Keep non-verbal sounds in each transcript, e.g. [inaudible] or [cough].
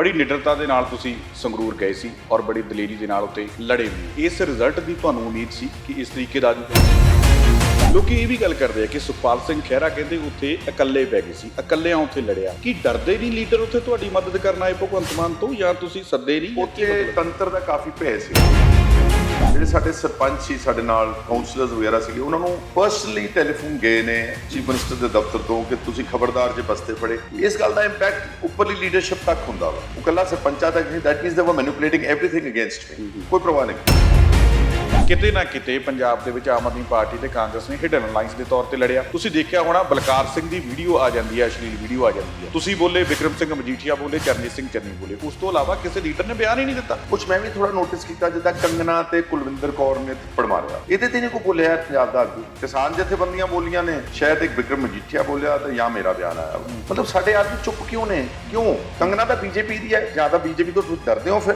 ਬੜੀ ਨਿਡਰਤਾ ਦੇ ਨਾਲ ਤੁਸੀਂ ਸੰਗਰੂਰ ਗਏ ਸੀ ਔਰ ਬੜੀ ਦਲੇਰੀ ਦੇ ਨਾਲ ਉੱਤੇ ਲੜੇ ਵੀ। ਇਸ ਰਿਜ਼ਲਟ ਦੀ ਤੁਹਾਨੂੰ ਉਮੀਦ ਸੀ ਕਿ ਇਸ ਤਰੀਕੇ ਦਾ ਲੋਕੀ ਇਹ ਵੀ ਗੱਲ ਕਰਦੇ ਆ ਕਿ ਸੁਖਪਾਲ ਸਿੰਘ ਖਹਿਰਾ ਕਹਿੰਦੇ ਉੱਥੇ ਇਕੱਲੇ ਪੈ ਗਏ ਸੀ ਇਕੱਲਿਆਂ ਉੱਥੇ ਲੜਿਆ। ਕੀ ਡਰਦੇ ਨਹੀਂ ਲੀਡਰ ਉੱਥੇ ਤੁਹਾਡੀ ਮਦਦ ਕਰਨ ਆਏ ਭਗਵੰਤ ਮਾਨ ਤੋਂ ਜਾਂ ਤੁਸੀਂ ਸੱਦੇ ਨਹੀਂ? ਉੱਥੇ? ਤੰਤਰ ਦਾ ਕਾਫੀ ਭੈ ਸੀ। ਜਿਹੜੇ ਸਾਡੇ ਸਰਪੰਚ ਸੀ, ਸਾਡੇ ਨਾਲ ਕਾਉਂਸਲਰਸ ਵਗੈਰਾ ਸੀਗੇ, ਉਹਨਾਂ ਨੂੰ ਪਰਸਨਲੀ ਟੈਲੀਫੋਨ ਗਏ ਨੇ ਚੀਫ ਮਿਨਿਸਟਰ ਦੇ ਦਫ਼ਤਰ ਤੋਂ ਕਿ ਤੁਸੀਂ ਖਬਰਦਾਰ ਜੇ ਬਸਤੇ ਫੜੇ। ਇਸ ਗੱਲ ਦਾ ਇੰਪੈਕਟ ਉੱਪਰਲੀ ਲੀਡਰਸ਼ਿਪ ਤੱਕ ਹੁੰਦਾ ਵਾ। ਉਹ ਕੱਲਾ ਸਰਪੰਚਾਂ ਤੱਕ ਨਹੀਂ ਦੈਟ ਮੀਨਸ ਦੇ ਵਰ ਮੈਨੂਪੂਲੇਟਿੰਗ ਐਵਰੀਥਿੰਗ ਅਗੇਂਸਟ ਮੀ ਕੋਈ ਪ੍ਰਵਾਹ ਨਹੀਂ। ਕਿਤੇ ਨਾ ਕਿਤੇ ਪੰਜਾਬ ਦੇ ਵਿੱਚ ਆਮ ਆਦਮੀ ਪਾਰਟੀ ਤੇ ਕਾਂਗਰਸ ਨੇ ਹਿਡਨ ਅਲਾਈਅੰਸ ਦੇ ਤੌਰ ਤੇ ਲੜਿਆ। ਤੁਸੀਂ ਦੇਖਿਆ ਹੋਣਾ, ਬਲਕਾਰ ਸਿੰਘ ਦੀ ਵੀਡੀਓ ਆ ਜਾਂਦੀ ਹੈ, ਅਸ਼ਲੀਲ ਵੀਡੀਓ ਆ ਜਾਂਦੀ ਹੈ। ਤੁਸੀਂ ਬੋਲੇ ਵਿਕਰਮ ਸਿੰਘ ਮਜੀਠੀਆ ਬੋਲੇ, ਚਰਨਜੀਤ ਸਿੰਘ ਚੰਨੀ ਬੋਲੇ। ਉਸ ਤੋਂ ਇਲਾਵਾ ਕਿਸੇ ਲੀਡਰ ਨੇ ਬਿਆਨ ਹੀ ਨਹੀਂ ਦਿੱਤਾ। ਕੁਝ ਮੈਂ ਵੀ ਥੋੜਾ ਨੋਟਿਸ ਕੀਤਾ, ਜਿੱਦਾਂ ਕੰਗਨਾ ਤੇ ਕੁਲਵਿੰਦਰ ਕੌਰ ਨੇ ਥੱਪੜ ਮਾਰਿਆ ਇਹਦੇ ਤੇ ਨਹੀਂ ਕੋਈ ਬੋਲਿਆ ਪੰਜਾਬ ਦਾ ਆਗੂ ਕਿਸਾਨ ਜਥੇਬੰਦੀਆਂ ਬੋਲੀਆਂ ਨੇ, ਸ਼ਾਇਦ ਇੱਕ ਵਿਕਰਮ ਮਜੀਠੀਆ ਬੋਲਿਆ ਤੇ ਜਾਂ ਮੇਰਾ ਬਿਆਨ ਆਇਆ ਮਤਲਬ ਸਾਡੇ ਆਦਮੀ ਚੁੱਪ ਕਿਉਂ ਨੇ? ਕਿਉਂ? ਕੰਗਨਾ ਤਾਂ ਬੀਜੇਪੀ ਦੀ ਹੈ, ਜਾਂ ਤਾਂ ਬੀਜੇਪੀ ਤੋਂ ਤੁਸੀਂ ਡਰਦੇ ਹੋ ਫਿਰ?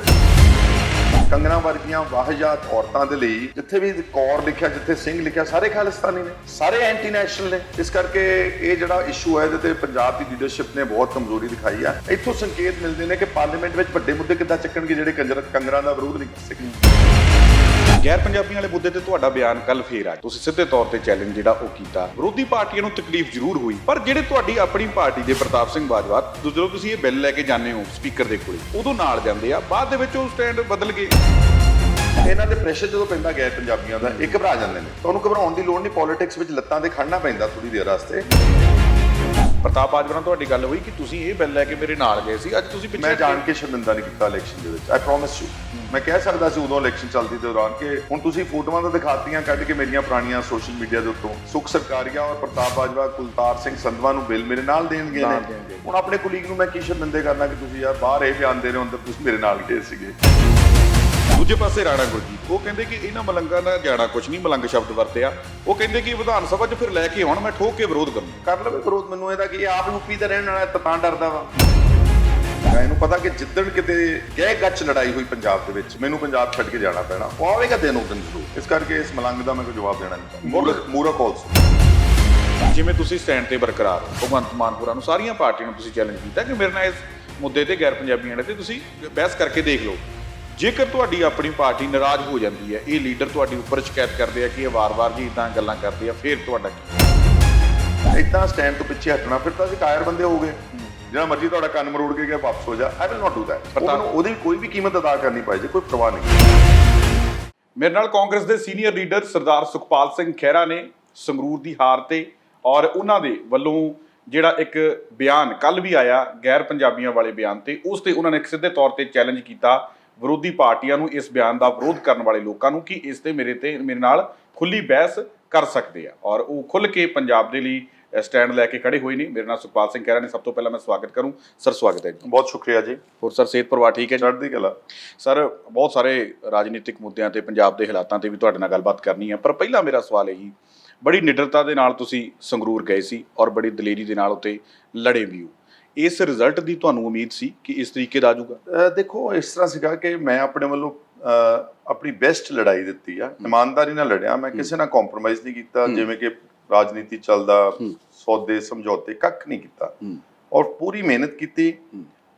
ਕੰਗਨਾ ਵਰਗੀਆਂ ਵਾਹਜਾਤ ਔਰਤਾਂ ਦੇ ਲਈ ਜਿੱਥੇ ਵੀ ਕੌਰ ਲਿਖਿਆ, ਜਿੱਥੇ ਸਿੰਘ ਲਿਖਿਆ, ਸਾਰੇ ਖਾਲਿਸਤਾਨੀ ਨੇ, ਸਾਰੇ ਐਂਟੀ ਨੈਸ਼ਨਲ ਨੇ। ਇਸ ਕਰਕੇ ਇਹ ਜਿਹੜਾ ਇਸ਼ੂ ਹੈ, ਇਹਦੇ ਤੇ ਪੰਜਾਬ ਦੀ ਲੀਡਰਸ਼ਿਪ ਨੇ ਬਹੁਤ ਕਮਜ਼ੋਰੀ ਦਿਖਾਈ ਆ। ਇੱਥੋਂ ਸੰਕੇਤ ਮਿਲਦੇ ਨੇ ਕਿ ਪਾਰਲੀਮੈਂਟ ਵਿੱਚ ਵੱਡੇ ਮੁੱਦੇ ਕਿੱਦਾਂ ਚੱਕਣਗੇ, ਜਿਹੜੇ ਕੰਜਰ ਕੰਗਰਾਂ ਦਾ ਵਿਰੋਧ ਨਹੀਂ ਕਰ ਸਕਦੇ ਗੈਰ ਪੰਜਾਬੀਆਂ ਵਾਲੇ ਮੁੱਦੇ ਤੇ ਤੁਹਾਡਾ ਬਿਆਨ ਕੱਲ ਫੇਰ ਆ। ਤੁਸੀਂ ਸਿੱਧੇ ਤੌਰ ਤੇ ਚੈਲੰਜ ਜਿਹੜਾ ਉਹ ਕੀਤਾ। ਵਿਰੋਧੀ ਪਾਰਟੀਆਂ ਨੂੰ ਤਕਲੀਫ ਜ਼ਰੂਰ ਹੋਈ, ਪਰ ਜਿਹੜੇ ਤੁਹਾਡੀ ਆਪਣੀ ਪਾਰਟੀ ਦੇ ਪ੍ਰਤਾਪ ਸਿੰਘ ਬਾਜਵਾ ਜਦੋਂ ਤੁਸੀਂ ਇਹ ਬਿੱਲ ਲੈ ਕੇ ਜਾਂਦੇ ਹੋ ਸਪੀਕਰ ਦੇ ਕੋਲੇ, ਉਦੋਂ ਨਾਲ ਜਾਂਦੇ ਆ, ਬਾਅਦ ਦੇ ਵਿੱਚ ਉਹ ਸਟੈਂਡ ਬਦਲ ਗਏ। ਇਹਨਾਂ ਦੇ ਪ੍ਰੈਸ਼ਰ ਜਦੋਂ ਪੈਂਦਾ ਗੈਰ ਪੰਜਾਬੀਆਂ ਦਾ, ਇਹ ਘਬਰਾ ਜਾਂਦੇ ਨੇ। ਤੁਹਾਨੂੰ ਘਬਰਾਉਣ ਦੀ ਲੋੜ ਨਹੀਂ ਪੋਲਿਟਿਕਸ ਵਿੱਚ ਲੱਤਾਂ ਤੇ ਖੜਨਾ ਪੈਂਦਾ ਥੋੜੀ ਦੇਰ ਵਾਸਤੇ। ਪ੍ਰਤਾਪ ਬਾਜਵਾ ਨਾਲ ਤੁਹਾਡੀ ਗੱਲ ਹੋਈ ਕਿ ਤੁਸੀਂ ਇਹ ਬਿੱਲ ਲੈ ਕੇ ਮੇਰੇ ਨਾਲ ਗਏ ਸੀ। ਅੱਜ ਤੁਸੀਂ ਪਿੱਛੇ ਮੈਂ ਜਾਣ ਕੇ ਸ਼ਰਮਿੰਦਾ ਨਹੀਂ ਕੀਤਾ ਇਲੈਕਸ਼ਨ ਦੇ ਵਿੱਚ ਆਈ ਪ੍ਰੋਮਿਸ ਯੂ ਮੈਂ ਕਹਿ ਸਕਦਾ ਸੀ ਉਦੋਂ ਇਲੈਕਸ਼ਨ ਚੱਲਦੀ ਦੇ ਦੌਰਾਨ ਕਿ ਹੁਣ ਤੁਸੀਂ ਫੋਟੋਆਂ ਤਾਂ ਦਿਖਾਤੀਆਂ ਕੱਢ ਕੇ ਮੇਰੀਆਂ ਪੁਰਾਣੀਆਂ ਸੋਸ਼ਲ ਮੀਡੀਆ ਦੇ ਉੱਤੋਂ ਸੁਖ ਸਰਕਾਰੀਆ ਔਰ ਪ੍ਰਤਾਪ ਬਾਜਵਾ ਕੁਲਤਾਰ ਸਿੰਘ ਸੰਧਵਾ ਨੂੰ ਬਿੱਲ ਮੇਰੇ ਨਾਲ ਦੇਣਗੇ ਨੇ। ਹੁਣ ਆਪਣੇ ਕੁਲੀਗ ਨੂੰ ਮੈਂ ਕੀ ਸ਼ਰਮਿੰਦੇ ਕਰਨਾ ਕਿ ਤੁਸੀਂ ਯਾਰ ਬਾਹਰ ਇਹ ਬਿਆਨ ਦੇ ਰਹੇ ਹੋ ਅੰਦਰ ਤੁਸੀਂ ਮੇਰੇ ਨਾਲ ਗਏ ਸੀਗੇ। ਦੂਜੇ ਪਾਸੇ ਰਾਣਾ ਗੁਰਜੀਤ ਉਹ ਕਹਿੰਦੇ ਕਿ ਇਹਨਾਂ ਮਲੰਗਾਂ ਦਾ ਜਾਣਾ ਕੁਝ ਨਹੀਂ ਮਲੰਗ ਸ਼ਬਦ ਵਰਤਿਆ। ਉਹ ਕਹਿੰਦੇ ਕਿ ਵਿਧਾਨ ਸਭਾ 'ਚ ਫਿਰ ਲੈ ਕੇ ਆਉਣ ਮੈਂ ਠੋਕ ਕੇ ਵਿਰੋਧ ਕਰੂੰ ਕਰ ਲਵੇ ਵਿਰੋਧ ਮੈਨੂੰ ਇਹਦਾ ਕਿ ਇਹ ਆਪ ਯੂਪੀ ਤੇ ਰਹਿਣ ਵਾਲਾ ਤਾਂ ਡਰਦਾ ਵਾ। ਮੈਂ ਇਹਨੂੰ ਪਤਾ ਕਿ ਜਿੱਦਣ ਕਿਤੇ ਗਹਿ ਗੱਚ ਲੜਾਈ ਹੋਈ ਪੰਜਾਬ ਦੇ ਵਿੱਚ ਮੈਨੂੰ ਪੰਜਾਬ ਛੱਡ ਕੇ ਜਾਣਾ ਪੈਣਾ। ਉਹ ਆਵੇਗਾ ਦਿਨ ਉਹ ਦਿਨ ਜ਼ਰੂਰ। ਇਸ ਕਰਕੇ ਇਸ ਮਲੰਗ ਦਾ ਮੈਂ ਕੋਈ ਜਵਾਬ ਦੇਣਾ ਨਹੀਂ ਮੂਰਖ ਮੂਰਖ ਆਲਸੋ ਜਿਵੇਂ ਤੁਸੀਂ ਸਟੈਂਡ ਤੇ ਬਰਕਰਾਰ ਹੋ ਭਗਵੰਤ ਮਾਨਪੁਰਾ ਨੂੰ ਸਾਰੀਆਂ ਪਾਰਟੀਆਂ ਨੂੰ ਤੁਸੀਂ ਚੈਲੰਜ ਕੀਤਾ ਕਿ ਮੇਰੇ ਨਾਲ ਇਸ ਮੁੱਦੇ ਤੇ ਗੈਰ ਪੰਜਾਬੀਆਂ ਨੇ ਤੇ ਤੁਸੀਂ ਬਹਿਸ ਕਰਕੇ ਦੇਖ ਲਓ। ਜੇਕਰ ਤੁਹਾਡੀ ਆਪਣੀ ਪਾਰਟੀ ਨਾਰਾਜ਼ ਹੋ ਜਾਂਦੀ ਹੈ ਇਹ ਲੀਡਰ ਤੁਹਾਡੀ ਉੱਪਰ ਸ਼ਿਕਾਇਤ ਕਰਦੇ ਆ ਕਿ ਇਹ ਵਾਰ-ਵਾਰ ਜੀ ਇਦਾਂ ਗੱਲਾਂ ਕਰਦੇ ਆ ਫਿਰ ਤੁਹਾਡਾ ਕੀ? ਇਦਾਂ ਸਟੈਂਡ ਤੋਂ ਪਿੱਛੇ ਹਟਣਾ ਫਿਰ ਤਾਂ ਅਸੀਂ ਕਾਇਰ ਬੰਦੇ ਹੋ ਗਏ। ਜਿਹੜਾ ਮਰਜ਼ੀ ਤੁਹਾਡਾ ਕੰਨ ਮਰੋੜ ਕੇ ਗਿਆ ਵਾਪਸ ਹੋ ਜਾ। I will not do that ਪ੍ਰਤਾਪ- ਉਹਦੀ ਕੋਈ ਵੀ ਕੀਮਤ ਅਦਾ ਕਰਨੀ ਪਏ ਜੇ ਕੋਈ ਪਰਵਾਹ ਨਹੀਂ। ਮੇਰੇ ਨਾਲ ਕਾਂਗਰਸ ਦੇ ਸੀਨੀਅਰ ਲੀਡਰ ਸਰਦਾਰ ਸੁਖਪਾਲ ਸਿੰਘ ਖਹਿਰਾ ਨੇ ਸੰਗਰੂਰ ਦੀ ਹਾਰ ਤੇ ਔਰ ਉਹਨਾਂ ਦੇ ਵੱਲੋਂ ਜਿਹੜਾ ਇੱਕ ਬਿਆਨ ਕੱਲ ਵੀ ਆਇਆ ਗੈਰ ਪੰਜਾਬੀਆਂ ਵਾਲੇ ਬਿਆਨ ਤੇ ਉਸ ਤੇ ਉਹਨਾਂ ਨੇ ਸਿੱਧੇ ਤੌਰ ਤੇ ਚੈਲੰਜ ਕੀਤਾ ਵਿਰੋਧੀ ਪਾਰਟੀਆਂ ਨੂੰ ਇਸ ਬਿਆਨ ਦਾ ਵਿਰੋਧ ਕਰਨ ਵਾਲੇ ਲੋਕਾਂ ਨੂੰ ਕਿ ਇਸ ਤੇ ਮੇਰੇ ਤੇ ਮੇਰੇ ਨਾਲ ਖੁੱਲੀ ਬਹਿਸ ਕਰ ਸਕਦੇ ਆ। ਔਰ ਉਹ ਖੁੱਲ ਕੇ ਪੰਜਾਬ ਦੇ ਲਈ ਸਟੈਂਡ ਲੈ ਕੇ ਖੜੇ ਹੋਏ ਨੇ। ਮੇਰੇ ਨਾਲ ਸੁਖਪਾਲ ਸਿੰਘ ਖਹਿਰਾ ਨੇ। ਸਭ ਤੋਂ ਪਹਿਲਾਂ ਮੈਂ ਸਵਾਗਤ ਕਰੂੰ। ਸਰ ਸਵਾਗਤ ਹੈ ਜੀ। ਬਹੁਤ ਸ਼ੁਕਰੀਆ ਜੀ। ਹੋਰ ਸਰ ਸਿਹਤ ਪਰਿਵਾਰ ਠੀਕ ਹੈ ਚੜ੍ਹਦੀ ਕਲਾ। ਸਰ ਬਹੁਤ ਸਾਰੇ ਰਾਜਨੀਤਿਕ ਮੁੱਦਿਆਂ ਤੇ ਪੰਜਾਬ ਦੇ ਹਾਲਾਤਾਂ ਤੇ ਵੀ ਤੁਹਾਡੇ ਨਾਲ ਗੱਲਬਾਤ ਕਰਨੀ ਹੈ। ਪਰ ਪਹਿਲਾਂ ਮੇਰਾ ਸਵਾਲ ਇਹ ਹੀ ਬੜੀ ਨਿਡਰਤਾ ਦੇ ਨਾਲ ਤੁਸੀਂ ਸੰਗਰੂਰ ਗਏ ਸੀ ਔਰ ਬੜੀ ਦਲੇਰੀ ਦੇ ਨਾਲ ਉੱਤੇ ਲੜੇ ਵੀ ਹੋ। ਇਸ ਰਿਜ਼ਲਟ ਦੀ ਤੁਹਾਨੂੰ ਉਮੀਦ ਸੀ ਕਿ ਇਸ ਤਰੀਕੇ ਦਾ ਆਜੂਗਾ ਦੇਖੋ ਇਸ ਤਰ੍ਹਾਂ ਸੀਗਾ ਕਿ ਮੈਂ ਆਪਣੇ ਵੱਲੋਂ ਆਪਣੀ ਬੈਸਟ ਲੜਾਈ ਦਿੱਤੀ ਆ। ਇਮਾਨਦਾਰੀ ਨਾਲ ਲੜਿਆ। ਮੈਂ ਕਿਸੇ ਨਾਲ ਕੰਪਰੋਮਾਈਜ਼ ਨਹੀਂ ਕੀਤਾ। ਜਿਵੇਂ ਕਿ ਰਾਜਨੀਤੀ ਚੱਲਦਾ ਸੌਦੇ ਸਮਝੌਤੇ ਕੱਖ ਨਹੀਂ ਕੀਤਾ। ਔਰ ਪੂਰੀ ਮਿਹਨਤ ਕੀਤੀ।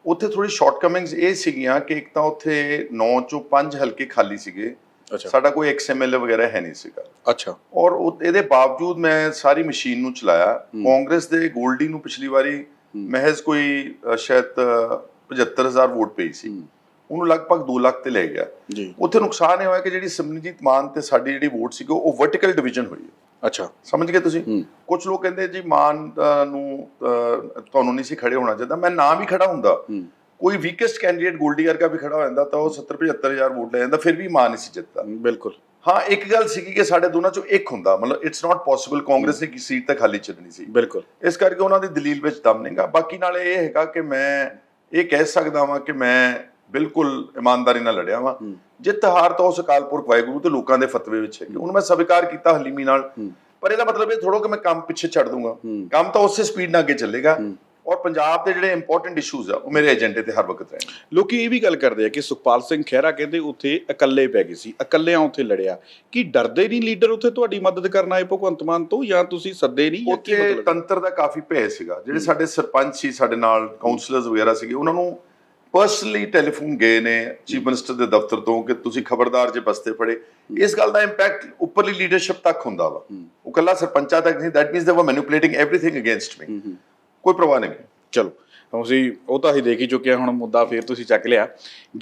ਉੱਥੇ ਥੋੜੀ ਸ਼ਾਰਟਕਮਿੰਗਸ ਇਹ ਸੀਗੀਆਂ ਕਿ ਇੱਕ ਤਾਂ ਉੱਥੇ 9 ਚੋਂ 5 ਹਲਕੇ ਖਾਲੀ ਸੀਗੇ। ਸਾਡਾ ਕੋਈ ਐਕਸਐਮਐਲ ਵਗੈਰਾ ਹੈ ਨਹੀਂ ਸੀਗਾ। ਅੱਛਾ। ਔਰ ਇਹਦੇ ਬਾਵਜੂਦ ਮੈਂ ਸਾਰੀ ਮਸ਼ੀਨ ਨੂੰ ਚਲਾਇਆ। ਕਾਂਗਰਸ ਦੇ ਗੋਲਡੀ ਨੂੰ ਪਿਛਲੀ ਵਾਰੀ ਮਹਿਜ਼ ਕੋਈ ਸ਼ਾਇਦ ਅ, 75000 ਵੋਟ ਪਈ ਸੀ। ਉਹਨੂੰ ਲਗਭਗ 2 ਲੱਖ ਤੇ ਲੈ ਗਿਆ। ਜੀ। ਉੱਥੇ ਨੁਕਸਾਨ ਇਹ ਹੋਇਆ ਕਿ ਜਿਹੜੀ ਸਿਮਰਨਜੀਤ ਮਾਨ ਤੇ ਸਾਡੀ ਜਿਹੜੀ ਵੋਟ ਸੀਗੀ ਉਹ ਵਰਟੀਕਲ ਡਿਵੀਜ਼ਨ ਹੋਈ। ਅੱਛਾ। ਸਮਝ ਗਏ ਤੁਸੀਂ। ਕੁਝ ਲੋਕ ਕਹਿੰਦੇ ਜੀ ਮਾਨ ਨੂੰ ਤੁਹਾਨੂੰ ਨਹੀਂ ਸੀ ਖੜੇ ਹੋਣਾ ਚਾਹੀਦਾ। ਮੈਂ ਨਾ ਵੀ ਖੜਾ ਹੁੰਦਾ। ਕੋਈ ਵੀਕੈਸਟ ਕੈਂਡੀਡੇਟ ਗੋਲਡੀ ਵਰਗਾ ਵੀ ਖੜਾ ਹੋ ਜਾਂਦਾ ਤਾਂ ਉਹ 70 75000 ਵੋਟ ਲੈ ਜਾਂਦਾ ਫਿਰ ਵੀ ਮਾਨ ਨਹੀਂ ਸੀ ਜਿੱਤਦਾ। ਬਿਲਕੁਲ। ਹਾਂ ਇੱਕ ਗੱਲ ਸੀਗੀ ਕਿ ਸਾਡੇ ਦੋਨਾਂ ਚੋਂ ਇੱਕ ਹੁੰਦਾ ਮਤਲਬ ਇਟਸ ਨਾਟ ਪੋਸੀਬਲ ਕਾਂਗਰਸ ਨੇ ਕਿਸੇ ਸੀਟ ਤਾਂ ਖਾਲੀ ਛੱਡਣੀ ਸੀ। ਬਿਲਕੁਲ। ਇਸ ਕਰਕੇ ਉਹਨਾਂ ਦੀ ਦਲੀਲ ਵਿੱਚ ਦਮ ਨਹੀਂਗਾ। ਬਾਕੀ ਨਾਲ ਇਹ ਹੈਗਾ ਕਿ ਮੈਂ ਇਹ ਕਹਿ ਸਕਦਾ ਵਾਂ ਕਿ ਮੈਂ ਬਿਲਕੁਲ ਇਮਾਨਦਾਰੀ ਨਾਲ ਲੜਿਆ ਵਾਂ। ਜਿੱਤ ਹਾਰ ਤਾਂ ਉਸ ਅਕਾਲ ਪੁਰਖ ਵਾਹਿਗੁਰੂ ਤੇ ਲੋਕਾਂ ਦੇ ਫਤਵੇ ਵਿੱਚ ਹੈ। ਉਹਨੂੰ ਮੈਂ ਸਵੀਕਾਰ ਕੀਤਾ ਹਲੀਮੀ ਨਾਲ। ਪਰ ਇਹਦਾ ਮਤਲਬ ਇਹ ਥੋੜੋ ਕਿ ਮੈਂ ਕੰਮ ਪਿੱਛੇ ਛੱਡ ਦੂੰਗਾ। ਕੰਮ ਤਾਂ ਉਸੇ ਸਪੀਡ ਨਾਲ ਅੱਗੇ ਚੱਲੇਗਾ। ਔਰ ਪੰਜਾਬ ਦੇ ਜਿਹੜੇ ਇੰਪੋਰਟੈਂਟ ਇਸ਼ੂਜ਼ ਆ ਉਹ ਮੇਰੇ ਏਜੰਡੇ ਤੇ ਹਰ ਵਕਤ ਰਹਿਣਗੇ। ਲੋਕੀ ਇਹ ਵੀ ਗੱਲ ਕਰਦੇ ਆ ਕਿ ਸੁਖਪਾਲ ਸਿੰਘ ਖਹਿਰਾ ਕਹਿੰਦੇ ਉੱਥੇ ਇਕੱਲੇ ਪੈ ਗਏ ਸੀ ਇਕੱਲਿਆਂ ਉੱਥੇ ਲੜਿਆ। ਕੀ ਡਰਦੇ ਨਹੀਂ ਲੀਡਰ ਉੱਥੇ ਤੁਹਾਡੀ ਮਦਦ ਕਰਨ ਆਏ ਭਗਵੰਤ ਮਾਨ ਤੋਂ ਜਾਂ ਤੁਸੀਂ ਸੱਦੇ ਨਹੀਂ ਜਾਂ ਕੀ ਉੱਥੇ ਮਤਲਬ? ਤੰਤਰ ਦਾ ਕਾਫੀ ਭੈ ਸੀਗਾ। ਜਿਹੜੇ ਸਾਡੇ ਸਰਪੰਚ ਸੀ ਸਾਡੇ ਨਾਲ ਕਾਉਂਸਲਰਸ ਵਗੈਰਾ ਸੀਗੇ ਉਹਨਾਂ ਨੂੰ ਪਰਸਨਲੀ ਟੈਲੀਫੋਨ ਗਏ ਨੇ ਚੀਫ ਮਿਨਿਸਟਰ ਦੇ ਦਫ਼ਤਰ ਤੋਂ ਕਿ ਤੁਸੀਂ ਖਬਰਦਾਰ ਜੇ ਬਸਤੇ ਫੜੇ। ਇਸ ਗੱਲ ਦਾ ਇੰਪੈਕਟ ਉੱਪਰਲੀ ਲੀਡਰਸ਼ਿਪ ਤੱਕ ਹੁੰਦਾ ਵਾ। ਉਹ ਕੱਲਾ ਸਰਪੰਚਾਂ ਤੱਕ ਨਹੀਂ ਦੈਟ ਮੀਨਸ ਦੇ ਵਰ ਮੈਨੂਪੂਲੇਟਿੰਗ ਐਵਰੀਥਿੰਗ ਅਗੇਂਸਟ ਮੀ ਕੋਈ ਪਰਵਾਹ ਨਹੀਂ। ਚਲੋ ਤੁਸੀਂ ਉਹ ਤਾਂ ਅਸੀਂ ਦੇਖ ਹੀ ਚੁੱਕੇ ਹਾਂ ਹੁਣ ਮੁੱਦਾ ਫੇਰ ਤੁਸੀਂ ਚੱਕ ਲਿਆ।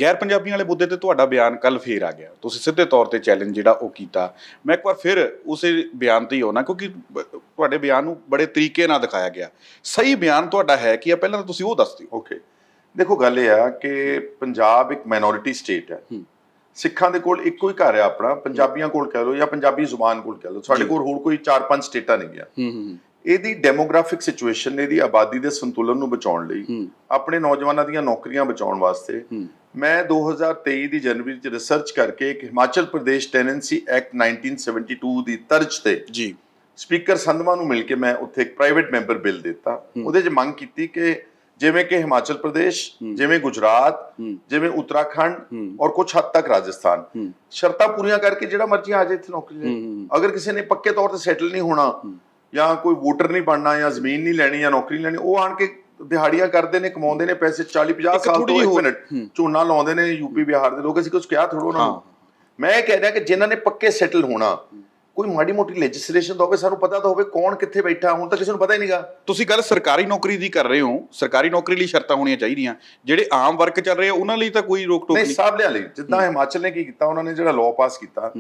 ਗੈਰ ਪੰਜਾਬੀਆਂ ਵਾਲੇ ਮੁੱਦੇ ਤੇ ਤੁਹਾਡਾ ਬਿਆਨ ਕੱਲ ਫੇਰ ਆ ਗਿਆ। ਤੁਸੀਂ ਸਿੱਧੇ ਤੌਰ ਤੇ ਚੈਲੰਜ ਜਿਹੜਾ ਉਹ ਕੀਤਾ। ਮੈਂ ਇੱਕ ਵਾਰ ਫਿਰ ਉਸੇ ਬਿਆਨ ਤੇ ਹੀ ਆਉਣਾ ਕਿਉਂਕਿ ਤੁਹਾਡੇ ਬਿਆਨ ਨੂੰ ਬੜੇ ਤਰੀਕੇ ਨਾਲ ਦਿਖਾਇਆ ਗਿਆ। ਸਹੀ ਬਿਆਨ ਤੁਹਾਡਾ ਹੈ ਕੀ ਆ? ਪਹਿਲਾਂ ਤਾਂ ਤੁਸੀਂ ਉਹ ਦੱਸ ਦਿਓ। ਓਕੇ ਦੇਖੋ ਗੱਲ ਇਹ ਆ ਕਿ ਪੰਜਾਬ ਇੱਕ ਮਾਈਨੋਰਿਟੀ ਸਟੇਟ ਹੈ। ਸਿੱਖਾਂ ਦੇ ਕੋਲ ਇੱਕੋ ਹੀ ਘਰ ਹੈ ਆਪਣਾ। ਪੰਜਾਬੀਆਂ ਕੋਲ ਕਹਿ ਲਓ ਜਾਂ ਪੰਜਾਬੀ ਜ਼ੁਬਾਨ ਕੋਲ ਕਹਿ ਲਓ। ਸਾਡੇ ਕੋਲ ਹੋਰ ਕੋਈ 4-5 ਸਟੇਟਾਂ ਨਹੀਂ ਗਿਆ। ਹੂੰ ਹੂੰ। ਇਹਦੀ ਡੈਮੋਗ੍ਰਾਫਿਕ ਸਿਚੁਏਸ਼ਨ ਇਹਦੀ ਆਬਾਦੀ ਦੇ ਸੰਤੁਲਨ ਨੂੰ ਬਚਾਉਣ ਲਈ ਆਪਣੇ ਨੌਜਵਾਨਾਂ ਦੀਆਂ ਨੌਕਰੀਆਂ ਬਚਾਉਣ ਵਾਸਤੇ ਮੈਂ 2023 ਦੀ ਜਨਵਰੀ ਚ ਰਿਸਰਚ ਕਰਕੇ ਇੱਕ ਹਿਮਾਚਲ ਪ੍ਰਦੇਸ਼ ਟੈਨੈਂਸੀ ਐਕਟ 1972 ਦੀ ਤਰਜ਼ ਤੇ ਜੀ। ਸਪੀਕਰ ਸੰਧਵਾ ਨੂੰ ਮਿਲ ਕੇ ਮੈਂ ਉੱਥੇ ਇੱਕ ਪ੍ਰਾਈਵੇਟ ਮੈਂਬਰ ਬਿੱਲ ਦਿੱਤਾ। ਉਹਦੇ 'ਚ ਮੰਗ ਕੀਤੀ ਕਿ ਜਿਵੇਂ ਕਿ ਹਿਮਾਚਲ ਪ੍ਰਦੇਸ਼ ਜਿਵੇਂ ਗੁਜਰਾਤ ਜਿਵੇਂ ਉੱਤਰਾਖੰਡ ਔਰ ਕੁਝ ਹੱਦ ਤੱਕ ਰਾਜਸਥਾਨ। ਸ਼ਰਤਾਂ ਪੂਰੀਆਂ ਕਰਕੇ ਜਿਹੜਾ ਮਰਜ਼ੀ ਆ ਜਾਏ ਇੱਥੇ ਨੌਕਰੀ ਲੈ ਅਗਰ ਕਿਸੇ ਨੇ ਪੱਕੇ ਤੌਰ ਤੇ ਸੈਟਲ ਨਹੀਂ ਹੋਣਾ ਜਾਂ ਕੋਈ ਵੋਟਰ ਨਹੀਂ ਬਣਨਾ ਜਾਂ ਜ਼ਮੀਨ ਨਹੀਂ ਲੈਣੀ ਜਾਂ ਨੌਕਰੀ ਨਹੀਂ ਲੈਣੀ ਉਹ ਆਣ ਕੇ ਦਿਹਾੜੀਆਂ ਕਰਦੇ ਨੇ ਕਮਾਉਂਦੇ ਨੇ ਪੈਸੇ 40 50 ਇੱਕ ਸਾਲ ਤੋਂ ਇੱਕ ਹੋਰ- ਮਿੰਟ ਝੋਨਾ ਲਾਉਂਦੇ ਨੇ ਯੂਪੀ ਬਿਹਾਰ ਦੇ ਲੋਕ ਅਸੀਂ ਕੁਝ ਕਿਹਾ ਥੋੜੋ ਨਾ। ਮੈਂ ਇਹ ਕਹਿ ਰਿਹਾ ਕਿ ਜਿਨ੍ਹਾਂ ਨੇ ਪੱਕੇ ਸੈਟਲ ਹੋਣਾ ਕੋਈ ਮਾੜੀ ਮੋਟੀ ਲੈਜਿਸਲੇਸ਼ਨ ਤਾਂ ਹੋਵੇ ਸਾਨੂੰ ਪਤਾ ਤਾਂ ਹੋਵੇ ਕੌਣ ਕਿੱਥੇ ਬੈਠਾ ਹੁਣ ਤਾਂ ਕਿਸੇ ਨੂੰ ਪਤਾ ਹੀ ਨਹੀਂਗਾ। ਤੁਸੀਂ ਗੱਲ ਸਰਕਾਰੀ ਨੌਕਰੀ ਦੀ ਕਰ ਰਹੇ ਹੋ ਸਰਕਾਰੀ ਨੌਕਰੀ ਲਈ ਸ਼ਰਤਾਂ ਹੋਣੀਆਂ ਚਾਹੀਦੀਆਂ ਜਿਹੜੇ ਆਮ ਵਰਕ ਚੱਲ ਰਹੇ ਆ ਉਹਨਾਂ ਲਈ ਤਾਂ ਕੋਈ ਰੋਕ ਟੋਕ ਨਹੀਂ ਨਹੀਂ। ਸਭ ਲਿਆ ਲਈ। ਜਿੱਦਾਂ ਹਿਮਾਚਲ ਨੇ ਕੀ ਕੀਤਾ ਉਹਨਾਂ ਨੇ ਜਿਹੜਾ ਲਾਅ ਪਾਸ ਕੀਤਾ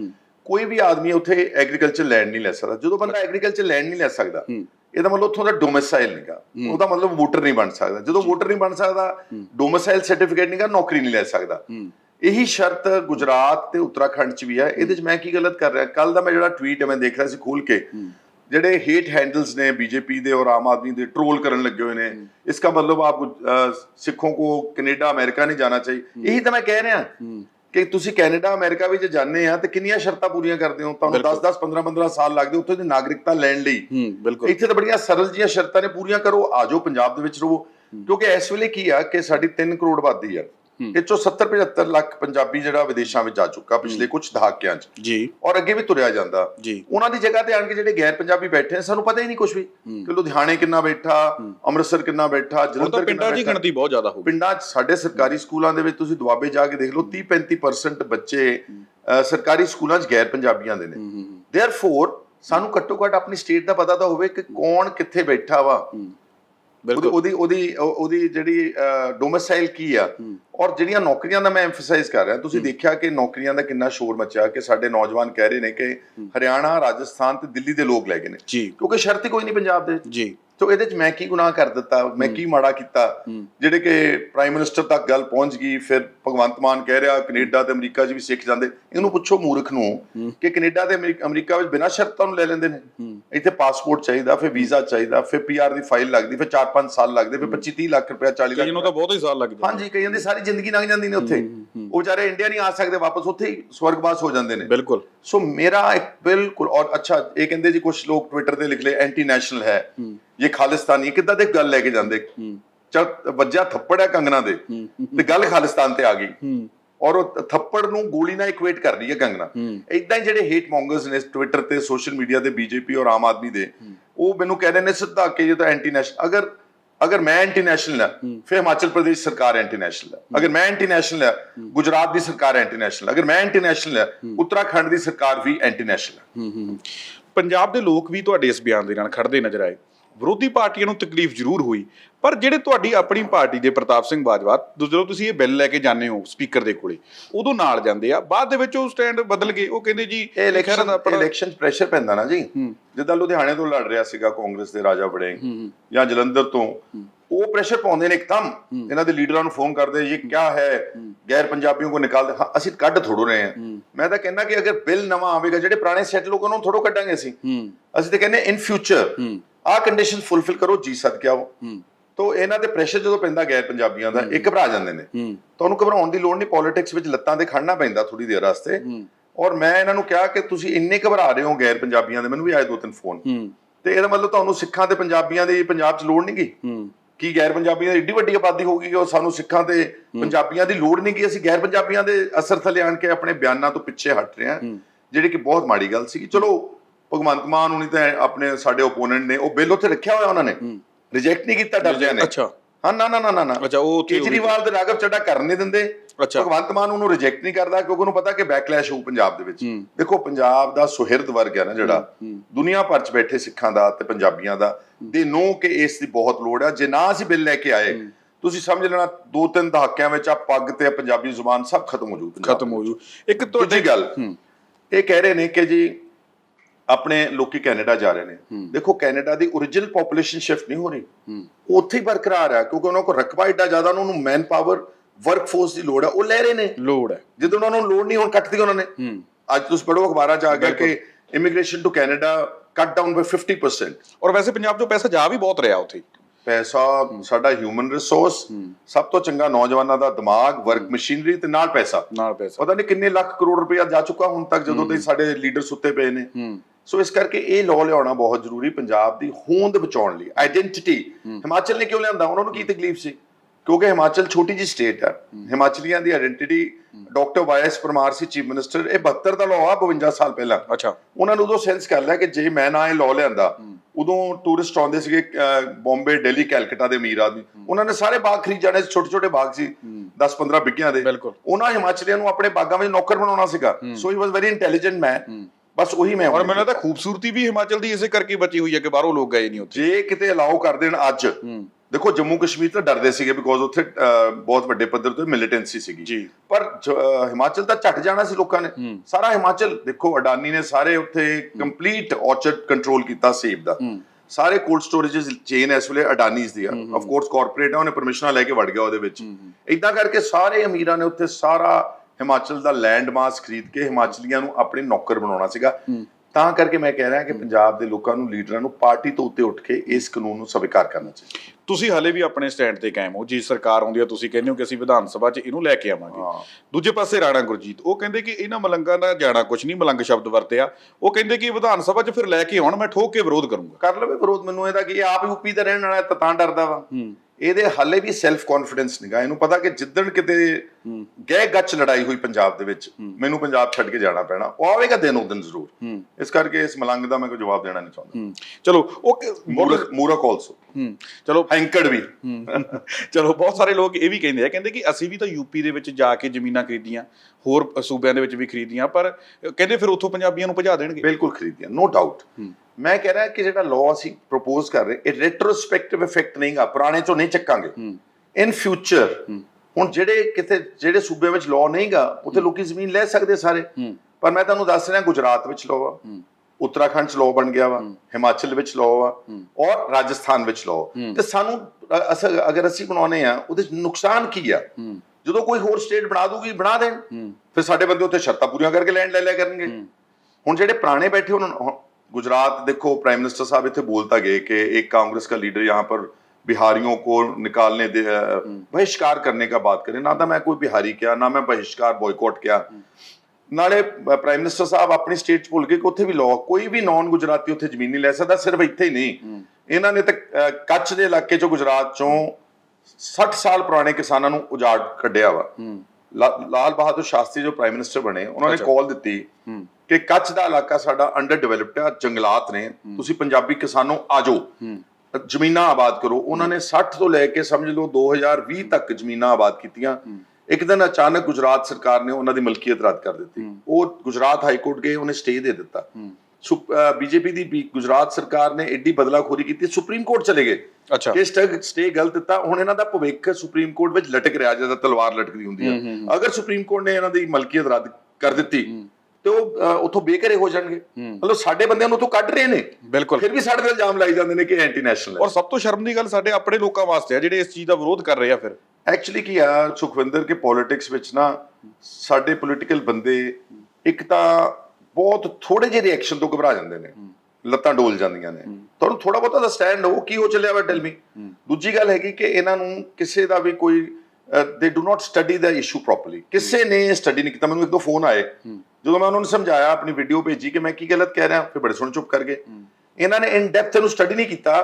ਕੋਈ ਵੀ ਆਦਮੀ ਉੱਥੇ ਐਗਰੀਕਲਚਰ ਲੈਂਡ ਨਹੀਂ ਲੈ ਸਕਦਾ। ਜਦੋਂ ਬੰਦਾ ਐਗਰੀਕਲਚਰ ਲੈਂਡ ਨਹੀਂ ਲੈ ਸਕਦਾ ਇਹਦਾ ਮਤਲਬ ਉੱਥੋਂ ਦਾ ਡੋਮਿਸਾਈਲ ਨਹੀਂਗਾ ਉਹਦਾ ਮਤਲਬ ਵੋਟਰ ਨਹੀਂ ਬਣ ਸਕਦਾ। ਜਦੋਂ ਵੋਟਰ ਨਹੀਂ ਬਣ ਸਕਦਾ ਡੋਮਿਸਾਈਲ ਸਰਟੀਫਿਕੇਟ ਨਹੀਂਗਾ ਨੌਕਰੀ ਨਹੀਂ ਲੈ ਸਕਦਾ। ਇਹੀ ਸ਼ਰਤ ਗੁਜਰਾਤ ਤੇ ਉੱਤਰਾਖੰਡ ਚ ਵੀ ਹੈ। ਇਹਦੇ ਚ ਮੈਂ ਕੀ ਗਲਤ ਕਰ ਰਿਹਾ? ਕੱਲ ਦਾ ਮੈਂ ਜਿਹੜਾ ਟਵੀਟ ਹੈ ਮੈਂ ਦੇਖ ਰਿਹਾ ਸੀ ਖੋਲ ਕੇ। ਜਿਹੜੇ ਹੇਟ ਹੈਂਡਲਸ ਨੇ ਬੀਜੇਪੀ ਦੇ ਔਰ ਆਮ ਆਦਮੀ ਦੇ ਟ੍ਰੋਲ ਕਰਨ ਲੱਗੇ ਹੋਏ ਨੇ ਇਸਕਾ ਮਤਲਬ ਆਪ ਸਿੱਖੋं को ਕੈਨੇਡਾ ਅਮਰੀਕਾ ਨਹੀਂ ਜਾਣਾ ਚਾਹੀਏ ਇਹੀ ਤਾਂ ਮੈਂ ਕਹਿ ਰਿਹਾ। ਕਿ ਤੁਸੀਂ ਕੈਨੇਡਾ ਅਮਰੀਕਾ ਵਿੱਚ ਜਾਂਦੇ ਆ ਤੇ ਕਿੰਨੀਆਂ ਸ਼ਰਤਾਂ ਪੂਰੀਆਂ ਕਰਦੇ ਹੋ? ਤੁਹਾਨੂੰ 10 10 15 15 ਸਾਲ ਲੱਗਦੇ ਉੱਥੇ ਦੀ ਨਾਗਰਿਕਤਾ ਲੈਣ ਲਈ। ਹੂੰ ਬਿਲਕੁਲ। ਇੱਥੇ ਤਾਂ ਬੜੀਆਂ ਸਰਲ ਜੀਆਂ ਸ਼ਰਤਾਂ ਨੇ ਪੂਰੀਆਂ ਕਰੋ ਆਜੋ ਪੰਜਾਬ ਦੇ ਵਿੱਚ ਰਹੋ ਕਿਉਂਕਿ ਇਸ ਵੇਲੇ ਕੀ ਆ ਕਿ ਸਾਡੀ 3 ਕਰੋੜ ਆਬਾਦੀ ਆ। ਇਹ ਚੋਂ 70 75 ਲੱਖ ਪੰਜਾਬੀ ਜਿਹੜਾ ਵਿਦੇਸ਼ਾਂ ਵਿੱਚ ਜਾ ਚੁੱਕਾ ਪਿਛਲੇ ਕੁਝ ਦਹਾਕਿਆਂ 'ਚ। ਜੀ। ਔਰ ਅੱਗੇ ਵੀ ਤੁਰਿਆ ਜਾਂਦਾ। ਜੀ। ਉਹਨਾਂ ਦੀ ਜਗ੍ਹਾ ਤੇ ਆਣ ਕੇ ਜਿਹੜੇ ਗੈਰ ਪੰਜਾਬੀ ਬੈਠੇ ਸਾਨੂੰ ਪਤਾ ਹੀ ਨਹੀਂ ਕੁਝ ਵੀ। ਕਿ ਲੁਧਿਆਣੇ ਕਿੰਨਾ ਬੈਠਾ ਅੰਮ੍ਰਿਤਸਰ ਕਿੰਨਾ ਬੈਠਾ ਜਲੰਧਰ ਕਿੰਨਾ ਪਿੰਡਾਂ ਬੈਠਾ। ਗਿਣਤੀ ਬਹੁਤ ਜ਼ਿਆਦਾ ਹੋਊਗੀ ਪਿੰਡਾਂ 'ਚ ਸਾਡੇ ਸਰਕਾਰੀ ਸਕੂਲਾਂ ਦੇ ਵਿੱਚ ਤੁਸੀਂ ਦੁਆਬੇ ਜਾ ਕੇ ਦੇਖ ਲਓ 30 35% ਬੱਚੇ ਸਰਕਾਰੀ ਸਕੂਲਾਂ 'ਚ ਗੈਰ ਪੰਜਾਬੀਆਂ ਦੇ ਨੇ। ਦੇਅਰਫੋਰ ਸਾਨੂੰ ਘੱਟੋ ਘੱਟ ਆਪਣੀ ਸਟੇਟ ਦਾ ਪਤਾ ਤਾਂ ਹੋਵੇ ਕਿ ਕੌਣ ਕਿੱਥੇ ਬੈਠਾ ਵਾ। ਉਹਦੀ ਉਹਦੀ ਉਹਦੀ ਉਹ- ਉਹਦੀ ਜਿਹੜੀ ਡੋਮਿਸਾਈਲ ਕੀ ਆ? ਔਰ ਜਿਹੜੀਆਂ ਨੌਕਰੀਆਂ ਦਾ ਮੈਂ ਐਮਫਸਾਈਜ਼ ਕਰ ਰਿਹਾ ਤੁਸੀਂ ਦੇਖਿਆ ਕਿ ਨੌਕਰੀਆਂ ਦਾ ਕਿੰਨਾ ਸ਼ੋਰ ਮਚਿਆ ਕਿ ਸਾਡੇ ਨੌਜਵਾਨ ਕਹਿ ਰਹੇ ਨੇ ਕਿ ਹਰਿਆਣਾ ਰਾਜਸਥਾਨ ਤੇ ਦਿੱਲੀ ਦੇ ਲੋਕ ਲੈ ਗਏ ਨੇ। ਕਿਉਂਕਿ ਸ਼ਰਤ ਹੀ ਕੋਈ ਨਹੀਂ ਪੰਜਾਬ ਦੇ ਜੀ। ਤੋ ਇਹਦੇ ਚ ਮੈਂ ਕੀ ਗੁਨਾਹ ਕਰ ਦਿੱਤਾ ਮੈਂ ਕੀ ਮਾੜਾ ਕੀਤਾ? ਜਿਹੜੇ ਕਿ ਪ੍ਰਾਈਮ ਮਿਨਿਸਟਰ ਤੱਕ ਗੱਲ ਪਹੁੰਚ ਗਈ ਫਿਰ ਭਗਵੰਤ ਮਾਨ ਕਹਿ ਰਿਹਾ ਕੈਨੇਡਾ ਤੇ ਅਮਰੀਕਾ 'ਚ ਵੀ ਸਿੱਖ ਜਾਂਦੇ। ਇਹਨੂੰ ਪੁੱਛੋ ਮੂਰਖ ਨੂੰ ਕਿ ਕੈਨੇਡਾ ਤੇ ਅਮਰੀ- ਅਮਰੀਕਾ ਵਿੱਚ ਬਿਨਾਂ ਸ਼ਰਤਾਂ ਨੂੰ ਲੈ ਲੈਂਦੇ ਨੇ। ਇੱਥੇ ਪਾਸਪੋਰਟ ਚਾਹੀਦਾ ਫਿਰ ਵੀਜ਼ਾ ਚਾਹੀਦਾ ਫਿਰ ਪੀਆਰ ਦੀ ਫਾਈਲ ਲੱਗਦੀ ਫਿਰ 4-5 ਸਾਲ ਲੱਗਦੇ ਫਿਰ 25-30 ਲੱਖ ਰੁਪਏ 40 ਕਈ ਨੂੰ ਲੱਖ ਤਾਂ ਬਹੁਤ ਹੀ ਸਾਲ ਲੱਗ ਜਾਂਦੇ ਹਾਂਜੀ ਕਈਆਂ ਦੀ ਸਾਰੀ ਜ਼ਿੰਦਗੀ ਲੰਘ ਜਾਂਦੀ ਨੇ ਉੱਥੇ। ਉਹ ਵਿਚਾਰੇ ਇੰਡੀਆ ਨਹੀਂ ਆ ਸਕਦੇ ਵਾਪਸ ਉੱਥੇ ਹੀ ਸਵਰਗਵਾਸ ਹੋ ਜਾਂਦੇ ਨੇ। ਬਿਲਕੁਲ। ਸੋ ਮੇਰਾ ਇੱਕ ਬਿਲਕੁਲ ਔਰ ਅੱਛਾ ਇਹ ਕਹਿੰਦੇ ਜੀ ਕੁਝ ਲੋਕ ਟਵਿੱਟਰ ਤੇ ਲਿਖ ਲੈ ਐਂਟੀ ਨੈਸ਼ਨਲ ਹੈ। ਇਹ ਖਾਲਿਸਤਾਨੀ ਕਿੱਦਾਂ ਦੇ ਗੱਲ ਲੈ ਕੇ ਜਾਂਦੇ? ਚਲ ਵੱਜਿਆ ਥੱਪੜ ਹੈ ਕੰਗਨਾ ਦੇ। ਤੇ ਗੱਲ ਖਾਲਿਸਤਾਨ ਤੇ ਆ ਗਈ। ਔਰ ਉਹ ਥੱਪੜ ਨੂੰ ਗੋਲੀ ਨਾਲ ਇਕੁਏਟ ਕਰ ਰਹੀ ਹੈ ਕੰਗਨਾ ਇਦਾਂ ਹੀ ਜਿਹੜੇ ਹੇਟ ਮੌਂਗਰਸ ਨੇ ਟਵਿੱਟਰ ਤੇ ਸੋਸ਼ਲ ਮੀਡੀਆ ਤੇ ਬੀਜੇਪੀ ਔਰ ਆਮ ਆਦਮੀ ਦੇ ਉਹ ਮੈਨੂੰ ਕਹਿ ਰਹੇ ਨੇ ਸਿੱਧਾ ਕਿ ਇਹ ਤਾਂ ਐਂਟੀ ਨੈਸ਼ਨਲ ਅਗਰ ਅਗਰ ਮੈਂ ਐਂਟੀ ਨੈਸ਼ਨਲ ਹਾਂ। ਫਿਰ ਹਿਮਾਚਲ ਪ੍ਰਦੇਸ਼ ਸਰਕਾਰ ਐਂਟੀ ਨੈਸ਼ਨਲ ਹੈ। ਅਗਰ ਮੈਂ ਐਂਟੀ ਨੈਸ਼ਨਲ ਹਾਂ। ਗੁਜਰਾਤ ਦੀ ਸਰਕਾਰ ਐਂਟੀ ਨੈਸ਼ਨਲ ਅਗਰ ਮੈਂ ਐਂਟੀ ਨੈਸ਼ਨਲ ਹਾਂ। ਉੱਤਰਾਖੰਡ ਦੀ ਸਰਕਾਰ ਵੀ ਐਂਟੀ ਨੈਸ਼ਨਲ ਹੂੰ ਪੰਜਾਬ ਦੇ ਲੋਕ ਵੀ ਤੁਹਾਡੇ ਇਸ ਬਿਆਨ ਦੇ ਨਾਲ ਖੜਦੇ ਨਜ਼ਰ ਆਏ। ਵਿਰੋਧੀ ਪਾਰਟੀਆਂ ਨੂੰ ਤਕਲੀਫ ਜ਼ਰੂਰ ਹੋਈ ਪਰ ਜਿਹੜੇ ਤੁਹਾਡੀ ਆਪਣੀ ਪਾਰਟੀ ਦੇ ਪ੍ਰਤਾਪ ਸਿੰਘ ਬਾਜਵਾ ਜਦੋਂ ਤੁਸੀਂ ਇਹ ਬਿੱਲ ਲੈ ਕੇ ਜਾਂਦੇ ਹੋ ਸਪੀਕਰ ਦੇ ਕੋਲੇ ਉਦੋਂ ਨਾਲ ਜਾਂਦੇ ਆ ਬਾਅਦ ਦੇ ਵਿੱਚ ਉਹ ਸਟੈਂਡ ਬਦਲ ਗਏ ਉਹ ਕਹਿੰਦੇ ਜੀ ਇਹ ਇਲੈਕਸ਼ਨ ਆਪਣਾ- ਇਲੈਕਸ਼ਨ ਪ੍ਰੈਸ਼ਰ ਪੈਂਦਾ ਨਾ ਜੀ। ਜਿੱਦਾਂ ਲੁਧਿਆਣੇ ਤੋਂ ਲੜ ਰਿਹਾ ਸੀਗਾ ਕਾਂਗਰਸ ਦੇ ਰਾਜਾ ਵੜਿੰਗ ਜਾਂ ਜਲੰਧਰ ਤੋਂ ਉਹ ਪ੍ਰੈਸ਼ਰ ਪਾਉਂਦੇ ਨੇ ਇੱਕਦਮ ਇਹਨਾਂ ਦੇ ਲੀਡਰਾਂ ਨੂੰ ਫੋਨ ਕਰਦੇ ਇਹ ਕੀ ਹੈ? ਗੈਰ ਪੰਜਾਬੀਆਂ ਕੋ ਨਿਕਾਲ ਦੇ ਅਸੀਂ ਕੱਢ ਥੋੜੋ ਰਹੇ ਹਾਂ। ਮੈਂ ਤਾਂ ਕਹਿੰਦਾ ਕਿ ਅਗਰ ਬਿੱਲ ਨਵਾਂ ਆਵੇਗਾ ਜਿਹੜੇ ਪੁਰਾਣੇ ਸੈਟ ਲੋਕਾਂ ਨੂੰ ਥੋੜੋ ਕੱਢਾਂਗੇ ਅਸੀਂ। ਅਸੀਂ ਤਾਂ ਕਹਿੰਦੇ ਇਨ ਫਿਊਚਰ ਆਹ ਕੰਡੀਸ਼ਨ ਫੁੱਲਫਿਲ ਕਰੋ ਜੀ ਸਦਕਿਆ ਉਹ ਤੋ ਇਹਨਾਂ ਤੇ ਪ੍ਰੈਸ਼ਰ ਜਦੋਂ ਪੈਂਦਾ ਗੈਰ ਪੰਜਾਬੀਆਂ ਦਾ ਇਹ ਘਬਰਾ ਜਾਂਦੇ ਨੇ। ਤੁਹਾਨੂੰ ਘਬਰਾਉਣ ਦੀ ਲੋੜ ਨਹੀਂ ਪੋਲਿਟਿਕਸ ਵਿੱਚ ਲੱਤਾਂ ਤੇ ਖੜਨਾ ਪੈਂਦਾ ਥੋੜੀ ਦੇਰ ਵਾਸਤੇ। ਔਰ ਮੈਂ ਇਹਨਾਂ ਨੂੰ ਕਿਹਾ ਕਿ ਤੁਸੀਂ ਇੰਨੇ ਘਬਰਾ ਰਹੇ ਹੋ ਗੈਰ ਪੰਜਾਬੀਆਂ ਦੇ ਮੈਨੂੰ ਵੀ ਆਏ ਦੋ ਤਿੰਨ ਫੋਨ ਤੇ ਇਹਦਾ ਮਤਲਬ ਤੁਹਾਨੂੰ ਸਿੱਖਾਂ ਤੇ ਪੰਜਾਬੀਆਂ ਦੀ ਪੰਜਾਬ 'ਚ ਲੋੜ ਨਹੀਂ ਗਈ ਕੀ ਗੈਰ ਪੰਜਾਬੀਆਂ ਦੀ ਏਡੀ ਵੱਡੀ ਆਬਾਦੀ ਹੋਊਗੀ ਕਿ ਉਹ ਸਾਨੂੰ ਸਿੱਖਾਂ ਤੇ ਪੰਜਾਬੀਆਂ ਦੀ ਲੋੜ ਨਹੀਂ ਗਈ ਅਸੀਂ ਗੈਰ ਪੰਜਾਬੀਆਂ ਦੇ ਅਸਰ ਥੱਲੇ ਆਣ ਕੇ ਆਪਣੇ ਬਿਆਨਾਂ ਤੋਂ ਪਿੱਛੇ ਹਟ ਰਹੇ ਹਾਂ। ਜਿਹੜੀ ਕਿ ਬਹੁਤ ਮਾੜੀ ਗੱਲ ਸੀ ਚਲੋ ਭਗਵੰਤ ਮਾਨ ਹੁਣੀ ਤਾਂ ਆਪਣੇ ਸਾਡੇ ਓਪੋਨੈਂਟ ਨੇ ਉਹ ਬਿੱਲ ਉੱਥੇ ਰੱਖਿਆ ਹੋਇਆ ਉਹਨਾਂ ਨੇ। ਰਿਜੈਕਟ ਨਹੀਂ ਕੀਤਾ ਡਰਦਿਆਂ ਨੇ। ਅੱਛਾ। ਹਾਂ ਨਾ ਨਾ ਨਾ ਨਾ ਅੱਛਾ ਉਹ। ਕੇਜਰੀਵਾਲ ਤੇ ਰਾਘਵ ਚੱਡਾ ਕਰਨ ਨਹੀਂ ਦਿੰਦੇ। ਅੱਛਾ। ਭਗਵੰਤ ਮਾਨ ਉਹਨੂੰ ਰਿਜੈਕਟ ਨਹੀਂ ਕਰਦਾ ਕਿਉਂਕਿ ਉਹਨੂੰ ਪਤਾ ਕਿ ਬੈਕਲੈਸ਼ ਹੋਊ ਪੰਜਾਬ ਦੇ ਵਿੱਚ। ਦੇਖੋ ਪੰਜਾਬ ਦਾ ਸੁਹਿਰਦ ਵਰਗ ਹੈ ਨਾ ਜਿਹੜਾ ਦੁਨੀਆ ਭਰ ਚ ਬੈਠੇ ਸਿੱਖਾਂ ਦਾ ਤੇ ਪੰਜਾਬੀਆਂ ਦਾ ਦੇ ਨੋ ਕਿ ਇਸ ਦੀ ਬਹੁਤ ਲੋੜ ਹੈ। ਜੇ ਨਾ ਅਸੀਂ ਬਿੱਲ ਲੈ ਕੇ ਆਏ ਤੁਸੀਂ ਸਮਝ ਲੈਣਾ ਦੋ ਤਿੰਨ ਦਹਾਕਿਆਂ ਵਿੱਚ ਆ ਪੱਗ ਤੇ ਪੰਜਾਬੀ ਜ਼ੁਬਾਨ ਸਭ ਖਤਮ ਹੋ ਜੂ ਖਤਮ ਹੋ ਜੂ। ਇੱਕ ਤੁਹਾਡੇ ਗੱਲ ਇਹ ਕਹਿ ਰਹੇ ਨੇ ਕਿ ਜੀ ਆਪਣੇ ਲੋਕੀ ਕੈਨੇਡਾ ਜਾ ਰਹੇ ਨੇ। ਦੇਖੋ ਕੈਨੇਡਾ ਦੀ origignal ਪੋਪੂਲੇਸ਼ਨ ਸ਼ਿਫਟ ਨਹੀਂ ਹੋ ਰਹੀ। ਉਹ ਉੱਥੇ ਹੀ ਬਰਕਰਾਰ ਹੈ ਕਿਉਂਕਿ ਉਹਨਾਂ ਕੋਲ ਰਕਬਾ ਏਡਾ ਜ਼ਿਆਦਾ ਉਹਨਾਂ ਨੂੰ ਮੈਨ ਪਾਵਰ ਵਰਕਫੋਰਸ ਦੀ ਲੋੜ ਹੈ ਉਹ ਲੈ ਰਹੇ ਨੇ। ਲੋੜ ਹੈ। ਜਦੋਂ ਉਹਨਾਂ ਨੂੰ ਲੋੜ ਨਹੀਂ ਹੁਣ ਕੱਟਦੀ ਉਹਨਾਂ ਨੇ। ਅੱਜ ਤੁਸੀਂ ਪੜੋ ਅਖਬਾਰਾਂ 'ਚ ਆ ਗਿਆ ਕਿ immigration to Canada cut down by 50% ਔਰ ਵੈਸੇ ਪੰਜਾਬ ਚੋਂ ਪੈਸਾ ਜਾ ਵੀ ਬਹੁਤ ਰਿਹਾ ਉੱਥੇ। ਪੈਸਾ ਸਾਡਾ ਹਿਊਮਨ ਰਿਸੋਰਸ ਸਭ ਤੋਂ ਚੰਗਾ ਨੌਜਵਾਨਾਂ ਦਾ ਦਿਮਾਗ ਵਰਕ ਮਸ਼ੀਨਰੀ ਤੇ ਨਾਲ ਪੈਸਾ। ਨਾਲ ਪੈਸਾ। ਪਤਾ ਨਹੀਂ ਕਿੰਨੇ ਲੱਖ ਕਰੋੜ ਰੁਪਇਆ ਜਾ ਚੁੱਕਾ ਹੁਣ ਤੱਕ ਜਦੋਂ ਦੇ ਸਾਡੇ ਲੀਡਰ ਸੁੱਤੇ ਪਏ ਨੇ। ਸੋ ਇਸ ਕਰਕੇ ਇਹ ਲਾਅ ਲਿਆਉਣਾ ਬਹੁਤ ਜ਼ਰੂਰੀ ਪੰਜਾਬ ਦੀ ਹੋਂਦ ਬਚਾਉਣ ਲਈ। ਆਇਡੈਂਟੀਟੀ ਹਿਮਾਚਲ ਨੇ ਕਿਉਂ ਲਿਆਂਦਾ? ਉਹਨਾਂ ਨੂੰ ਕੀ ਤਕਲੀਫ ਸੀ? ਕਿਉਂਕਿ ਹਿਮਾਚਲ ਛੋਟੀ ਜੀ ਸਟੇਟ ਹੈ। ਹਿਮਾਚਲੀਆਂ ਦੀ ਆਇਡੈਂਟੀਟੀ ਡਾਕਟਰ ਵਾਈਐਸ ਪਰਮਾਰ ਸੀ ਚੀਫ ਮਿਨਿਸਟਰ ਇਹ 72 ਦਾ ਲਾਅ ਆ 52 ਸਾਲ ਪਹਿਲਾਂ। ਅੱਛਾ। ਉਹਨਾਂ ਨੂੰ ਉਦੋਂ ਸੈਂਸ ਕਰ ਲਿਆ ਕਿ ਜੇ ਮੈਂ ਨਾ ਇਹ ਲਾਅ ਲਿਆਂਦਾ ਉਦੋਂ ਟੂਰਿਸਟ ਆਉਂਦੇ ਸੀਗੇ ਬੰਬੇ ਦਿੱਲੀ ਕੈਲਕਟਾ ਦੇ ਅਮੀਰ ਆਦਮੀ। ਉਹਨਾਂ ਨੇ ਸਾਰੇ ਬਾਗ ਖਰੀਦ ਜਾਣੇ ਛੋਟੇ ਛੋਟੇ ਬਾਗ ਸੀ 10 15 ਬਿੱਗਿਆਂ ਦੇ। ਉਹਨਾਂ ਹਿਮਾਚਲੀਆਂ ਨੂੰ ਆਪਣੇ ਬਾਗਾਂ ਵਿੱਚ ਨੌਕਰ ਬਣਾਉਣਾ ਸੀਗਾ। ਸੋ ਹੀ ਵਾਸ ਵੈਰੀ ਇੰਟੈਲੀਜੈਂਟ ਮੈਨ ਬਸ ਉਹੀ ਮੈਂ ਔਰ ਮੈਨੂੰ ਲੱਗਦਾ ਖੂਬਸੂਰਤੀ ਵੀ ਹਿਮਾਚਲ ਦੀ ਇਸੇ ਕਰਕੇ ਬਚੀ ਹੋਈ ਹੈ ਕਿ ਬਾਹਰੋਂ ਲੋਕ ਗਏ ਨਹੀਂ ਉੱਥੇ। ਜੇ ਕਿਤੇ ਅਲਾਉ ਕਰ ਦੇਣ ਅੱਜ ਦੇਖੋ ਜੰਮੂ ਕਸ਼ਮੀਰ ਤਾਂ ਡਰਦੇ ਸੀਗੇ ਬਿਕੋਜ਼ ਉੱਥੇ ਬਹੁਤ ਵੱਡੇ ਪੱਧਰ ਤੇ ਮਿਲੀਟੈਂਸੀ ਸੀਗੀ। ਜੀ। ਪਰ ਹਿਮਾਚਲ ਤਾਂ ਝਟ ਜਾਣਾ ਸੀ ਲੋਕਾਂ ਨੇ। ਸਾਰਾ ਹਿਮਾਚਲ ਦੇਖੋ ਅਡਾਨੀ ਨੇ ਸਾਰੇ ਉੱਥੇ ਕੰਪਲੀਟ ਆਰਚਰਡ ਕੰਟਰੋਲ ਕੀਤਾ ਸੇਬ ਦਾ। ਸਾਰੇ ਕੋਲਡ ਸਟੋਰੇजेस ਚੇਨ ਇਸ ਵੇਲੇ ਅਡਾਨੀਸ ਦੀ ਆ ਆਫ ਕੋਰਸ ਕਾਰਪੋਰੇਟ ਆ ਉਹਨੇ ਪਰਮਿਸ਼ਨਾਂ ਲੈ ਕੇ ਵੜ ਗਿਆ ਉਹਦੇ ਵਿੱਚ। ਇਦਾਂ ਕਰਕੇ ਸਾਰੇ ਅਮੀਰਾਂ ਨੇ ਉੱਥੇ ਸਾਰਾ ਹਿਮਾਚਲ ਦਾ ਲੈਂਡ ਮਾਸ ਖਰੀਦ ਕੇ ਹਿਮਾਚਲੀਆਂ ਨੂੰ ਆਪਣੇ ਨੌਕਰ ਬਣਾਉਣਾ ਸੀਗਾ। ਤਾਂ ਕਰਕੇ ਮੈਂ ਕਹਿ ਰਿਹਾ ਕਿ ਪੰਜਾਬ ਦੇ ਲੋਕਾਂ ਨੂੰ ਲੀਡਰਾਂ ਨੂੰ ਪਾਰਟੀ ਤੋਂ ਉੱਤੇ ਉੱਠ ਕੇ ਇਸ ਕਾਨੂੰਨ ਨੂੰ ਸਵੀਕਾਰ ਕਰਨਾ ਚਾਹੀਦਾ। ਤੁਸੀਂ ਹਲੇ ਵੀ ਆਪਣੇ ਸਟੈਂਡ ਤੇ ਕਾਇਮ ਹੋ। ਜੀ ਸਰਕਾਰ ਆਉਂਦੀ ਹੈ ਤੁਸੀਂ ਕਹਿੰਦੇ ਹੋ ਕਿ ਅਸੀਂ ਵਿਧਾਨ ਸਭਾ 'ਚ ਇਹਨੂੰ ਲੈ ਕੇ ਆਵਾਂਗੇ। ਦੂਜੇ ਪਾਸੇ ਰਾਣਾ ਗੁਰਜੀਤ ਉਹ ਕਹਿੰਦੇ ਕਿ ਇਹਨਾਂ ਮਲੰਗਾਂ ਦਾ ਜਾਣਾ ਕੁਝ ਨਹੀਂ ਮਲੰਗ ਸ਼ਬਦ ਵਰਤਿਆ। ਉਹ ਕਹਿੰਦੇ ਕਿ ਵਿਧਾਨ ਸਭਾ 'ਚ ਫਿਰ ਲੈ ਕੇ ਆਉਣ ਮੈਂ ਠੋਕ ਕੇ ਵਿਰੋਧ ਕਰੂੰਗਾ। ਕਰ ਲਵੇ ਵਿਰੋਧ ਮੈਨੂੰ ਇਹਦਾ ਕਿ ਆਪ ਯੂਪੀ ਦਾ ਰਹਿਣ ਵਾਲਾ ਤਾਂ ਤਾਂ ਡਰਦਾ ਵਾ। ਇਹਦੇ ਹਾਲੇ ਵੀ ਸੈਲਫ ਕੌਨਫੀਡੈਂਸ ਨਹੀਂਗਾ ਇਹਨੂੰ ਪਤਾ ਕਿ ਜਿੱਦਣ ਕਿਤੇ ਗਹਿ ਗੱਚ ਲੜਾਈ ਹੋਈ ਪੰਜਾਬ ਦੇ ਵਿੱਚ। ਮੈਨੂੰ ਪੰਜਾਬ ਛੱਡ ਕੇ ਜਾਣਾ ਪੈਣਾ। ਉਹ ਆਵੇਗਾ ਦਿਨ ਉਹ ਦਿਨ ਜ਼ਰੂਰ। ਇਸ ਕਰਕੇ ਇਸ ਮਲੰਗ ਦਾ ਮੈਂ ਕੋਈ ਜਵਾਬ ਦੇਣਾ ਨਹੀਂ ਚਾਹੁੰਦਾ। ਚਲੋ ਉਹ ਮੂਰਖ ਮੂਰਖ ਆਲਸੋ ਚਲੋ। ਹੈਂਕੜ ਵੀ। [laughs] ਚਲੋ ਬਹੁਤ ਸਾਰੇ ਲੋਕ ਇਹ ਵੀ ਕਹਿੰਦੇ ਆ ਕਹਿੰਦੇ ਕਿ ਅਸੀਂ ਵੀ ਤਾਂ ਯੂਪੀ ਦੇ ਵਿੱਚ ਜਾ ਕੇ ਜ਼ਮੀਨਾਂ ਖਰੀਦੀਆਂ ਹੋਰ ਸੂਬਿਆਂ ਦੇ ਵਿੱਚ ਵੀ ਖਰੀਦੀਆਂ ਪਰ ਕਹਿੰਦੇ ਫਿਰ ਉੱਥੋਂ ਪੰਜਾਬੀਆਂ ਨੂੰ ਭਜਾ ਦੇਣਗੇ। ਬਿਲਕੁਲ ਖਰੀਦੀਆਂ ਨੋ ਡਾਊਟ ਮੈਂ ਕਹਿ ਰਿਹਾ ਕਿ ਜਿਹੜਾ ਲਾਅ ਅਸੀਂ ਪ੍ਰਪੋਜ਼ ਕਰ ਰਹੇ ਇਹ ਰੈਟਰੋਸਪੈਕਟਿਵ ਇਫੈਕਟ ਨਹੀਂਗਾ ਪੁਰਾਣੇ ਚੋਂ ਨਹੀਂ ਚੱਕਾਂਗੇ। ਇਨ ਫਿਊਚਰ ਹੁਣ ਜਿਹੜੇ ਕਿਤੇ ਜਿਹੜੇ ਸੂਬੇ ਵਿੱਚ ਲਾਅ ਨਹੀਂਗਾ ਉੱਥੇ ਲੋਕੀ ਜ਼ਮੀਨ ਲੈ ਸਕਦੇ ਸਾਰੇ। ਪਰ ਮੈਂ ਤੁਹਾਨੂੰ ਦੱਸ ਰਿਹਾ ਗੁਜਰਾਤ ਵਿੱਚ ਲਾਅ ਆ। ਉੱਤਰਾਖੰਡ ਚ ਲਾਅ ਬਣ ਗਿਆ ਵਾ। ਹਿਮਾਚਲ ਵਿੱਚ ਲਾਅ ਆ। ਔਰ ਰਾਜਸਥਾਨ ਵਿੱਚ ਲਾਅ ਤੇ ਸਾਨੂੰ ਅਗਰ ਅਸੀਂ ਬਣਾਉਨੇ ਆ ਉਹਦੇ ਨੁਕਸਾਨ ਕੀ ਆ? ਜਦੋਂ ਕੋਈ ਹੋਰ ਸਟੇਟ ਬਣਾ ਦੂਗੀ ਬਣਾ ਦੇਣ। ਫਿਰ ਸਾਡੇ ਬੰਦੇ ਉੱਥੇ ਸ਼ਰਤਾਂ ਪੂਰੀਆਂ ਕਰਕੇ ਲੈਣ ਲੈ ਲਿਆ ਕਰਨਗੇ। ਹੁਣ ਜਿਹੜੇ ਪੁਰਾਣੇ ਬੈਠੇ ਉਹਨਾਂ ਗੁਜਰਾਤ ਦੇਖੋ ਪ੍ਰਾਈਮ ਮਿਨਿਸਟਰ ਸਾਹਿਬ ਇੱਥੇ ਬੋਲਤਾ ਗਏ ਕਿ ਇੱਕ ਕਾਂਗਰਸ ਦਾ ਲੀਡਰ ਯਹਾਂ ਪਰ बिहारियों को निकालने दे अ, बहिष्कार करने का बात करें ना था मैं कोई बिहारी किया ना मैं बहिष्कार बॉयकॉट किया ਨਾਲੇ ਪ੍ਰਾਈਮ ਮਿਨਿਸਟਰ ਸਾਹਿਬ ਆਪਣੀ ਸਟੇਟ ਚ ਭੁੱਲ ਗਏ ਕਿ ਉੱਥੇ ਵੀ ਲਾਅ ਕੋਈ ਵੀ ਨਾਨ ਗੁਜਰਾਤੀ ਉੱਥੇ ਜ਼ਮੀਨ ਨਹੀਂ ਲੈ ਸਕਦਾ ਸਿਰਫ ਇੱਥੇ ਹੀ ਨਹੀਂ ਇਹਨਾਂ ਨੇ ਤਾਂ ਅ, ਕੱਛ ਦੇ ਇਲਾਕੇ ਚੋਂ ਗੁਜਰਾਤ ਚੋਂ 60 ਸਾਲ ਪੁਰਾਣੇ ਕਿਸਾਨਾਂ ਨੂੰ ਉਜਾੜ ਕੱਢਿਆ ਵਾ ਲਾ- ਲਾਲ ਬਹਾਦਰ ਸ਼ਾਸਤਰੀ ਜੋ ਪ੍ਰਾਈਮ ਮਿਨਿਸਟਰ ਬਣੇ ਉਹਨਾਂ ਨੇ ਕਾਲ ਦਿੱਤੀ ਕਿ ਕੱਛ ਦਾ ਇਲਾਕਾ ਸਾਡਾ ਅੰਡਰ ਡਿਵੈਲਪਡ ਆ ਜੰਗਲਾਤ ਨੇ ਤੁਸੀਂ ਪੰਜਾਬੀ ਕਿਸਾਨੋ ਆਜੋ ਜ਼ਮੀਨਾਂ ਆਬਾਦ ਕਰੋ ਉਹਨਾਂ ਨੇ 60 ਤੋਂ ਲੈ ਕੇ ਸਮਝ ਲਓ 2020 ਤੱਕ ਜ਼ਮੀਨਾਂ ਆਬਾਦ ਕੀਤੀਆਂ। ਇੱਕ ਦਿਨ ਅਚਾਨਕ ਗੁਜਰਾਤ ਸਰਕਾਰ ਨੇ ਉਹਨਾਂ ਦੀ ਮਲਕੀਅਤ ਰੱਦ ਕਰ ਦਿੱਤੀ। ਉਹ ਗੁਜਰਾਤ ਹਾਈ ਕੋਰਟ ਗਏ ਉਹਨੇ ਸਟੇ ਦੇ ਦਿੱਤਾ। ਬੀਜੇਪੀ ਦੀ ਗੁਜਰਾਤ ਸਰਕਾਰ ਨੇ ਐਡੀ ਬਦਲਾਖੋਰੀ ਕੀਤੀ ਸੁਪਰੀਮ ਕੋਰਟ ਚਲੇ ਗਏ। ਅੱਛਾ। ਕਿ ਸਟੇ ਸਟੇ ਗਲਤ ਦਿੱਤਾ। ਹੁਣ ਇਹਨਾਂ ਦਾ ਭਵਿੱਖ ਸੁਪਰੀਮ ਕੋਰਟ ਵਿੱਚ ਲਟਕ ਰਿਹਾ ਜਿੱਦਾਂ ਤਲਵਾਰ ਲਟਕਦੀ ਹੁੰਦੀ ਹੈ ਅਗਰ ਸੁਪਰੀਮ ਕੋਰਟ ਨੇ ਇਹਨਾਂ ਦੀ ਮਲਕੀਅਤ ਰੱਦ ਕਰ ਦਿੱਤੀ ਤੇ ਉਹ ਉੱਥੋਂ ਬੇਘਰੇ ਹੋ ਜਾਣਗੇ। ਮਤਲਬ ਸਾਡੇ ਬੰਦਿਆਂ ਨੂੰ ਤੋਂ ਕੱਢ ਰਹੇ ਨੇ। ਬਿਲਕੁਲ। ਫਿਰ ਵੀ ਸਾਡੇ ਤੇ ਇਲਜ਼ਾਮ ਲਾਈ ਜਾਂਦੇ ਨੇ ਕਿ ਐਂਟੀ ਨੈਸ਼ਨਲ ਔਰ ਸਭ ਤੋਂ ਸ਼ਰਮ ਦੀ ਗੱਲ ਸਾਡੇ ਆਪਣੇ ਲੋਕਾਂ ਵਾਸਤੇ ਆ ਜਿਹੜੇ ਇਸ ਚੀਜ਼ ਦਾ ਵਿਰੋਧ ਕਰ ਰਹੇ ਆ ਫਿਰ। ਐਕਚੁਅਲੀ ਕੀ ਆ ਸੁਖਵਿੰਦਰ ਕੇ ਪੋਲਿਟਿਕਸ ਵਿੱਚ ਨਾ ਸਾਡੇ ਪੋਲਿਟੀਕਲ ਬੰਦੇ ਇੱਕ ਤਾਂ ਬਹੁਤ ਥੋੜੇ ਜਿਹੇ ਰਿਐਕਸ਼ਨ ਤੋਂ ਘਬਰਾ ਜਾਂਦੇ ਨੇ। ਲੱਤਾਂ ਡੋਲ ਜਾਂਦੀਆਂ ਨੇ। ਤੁਹਾਨੂੰ ਥੋੜਾ ਬਹੁਤਾ ਦਾ ਸਟੈਂਡ ਹੋ ਕੀ ਹੋ ਚੱਲਿਆ ਵਾ ਟੈਲ ਮੀ ਦੂਜੀ ਗੱਲ ਹੈਗੀ ਕਿ ਇਹਨਾਂ ਨੂੰ ਕਿਸੇ ਦਾ ਵੀ ਕੋਈ ਦੇ ਡੂ ਨਾਟ ਸਟੱਡੀ ਦਾ ਇਸ਼ੂ ਪ੍ਰੋਪਰਲੀ ਕਿਸੇ ਨੇ ਸਟੱਡੀ ਨਹੀਂ ਕੀਤਾ। ਮੈਨੂੰ ਇੱਕ ਦੋ ਫੋਨ ਆਏ। ਜਦੋਂ ਮੈਂ ਉਹਨਾਂ ਨੂੰ ਸਮਝਾਇਆ ਆਪਣੀ ਵੀਡੀਓ ਭੇਜੀ ਕਿ ਮੈਂ ਕੀ ਗਲਤ ਕਹਿ ਰਿਹਾ ਫਿਰ ਬੜੇ ਸੁਣ ਚੁੱਪ ਕਰ ਗਏ। ਇਹਨਾਂ ਨੇ ਇਨ ਡੈਪਥ ਨੂੰ ਸਟੱਡੀ ਨਹੀਂ ਕੀਤਾ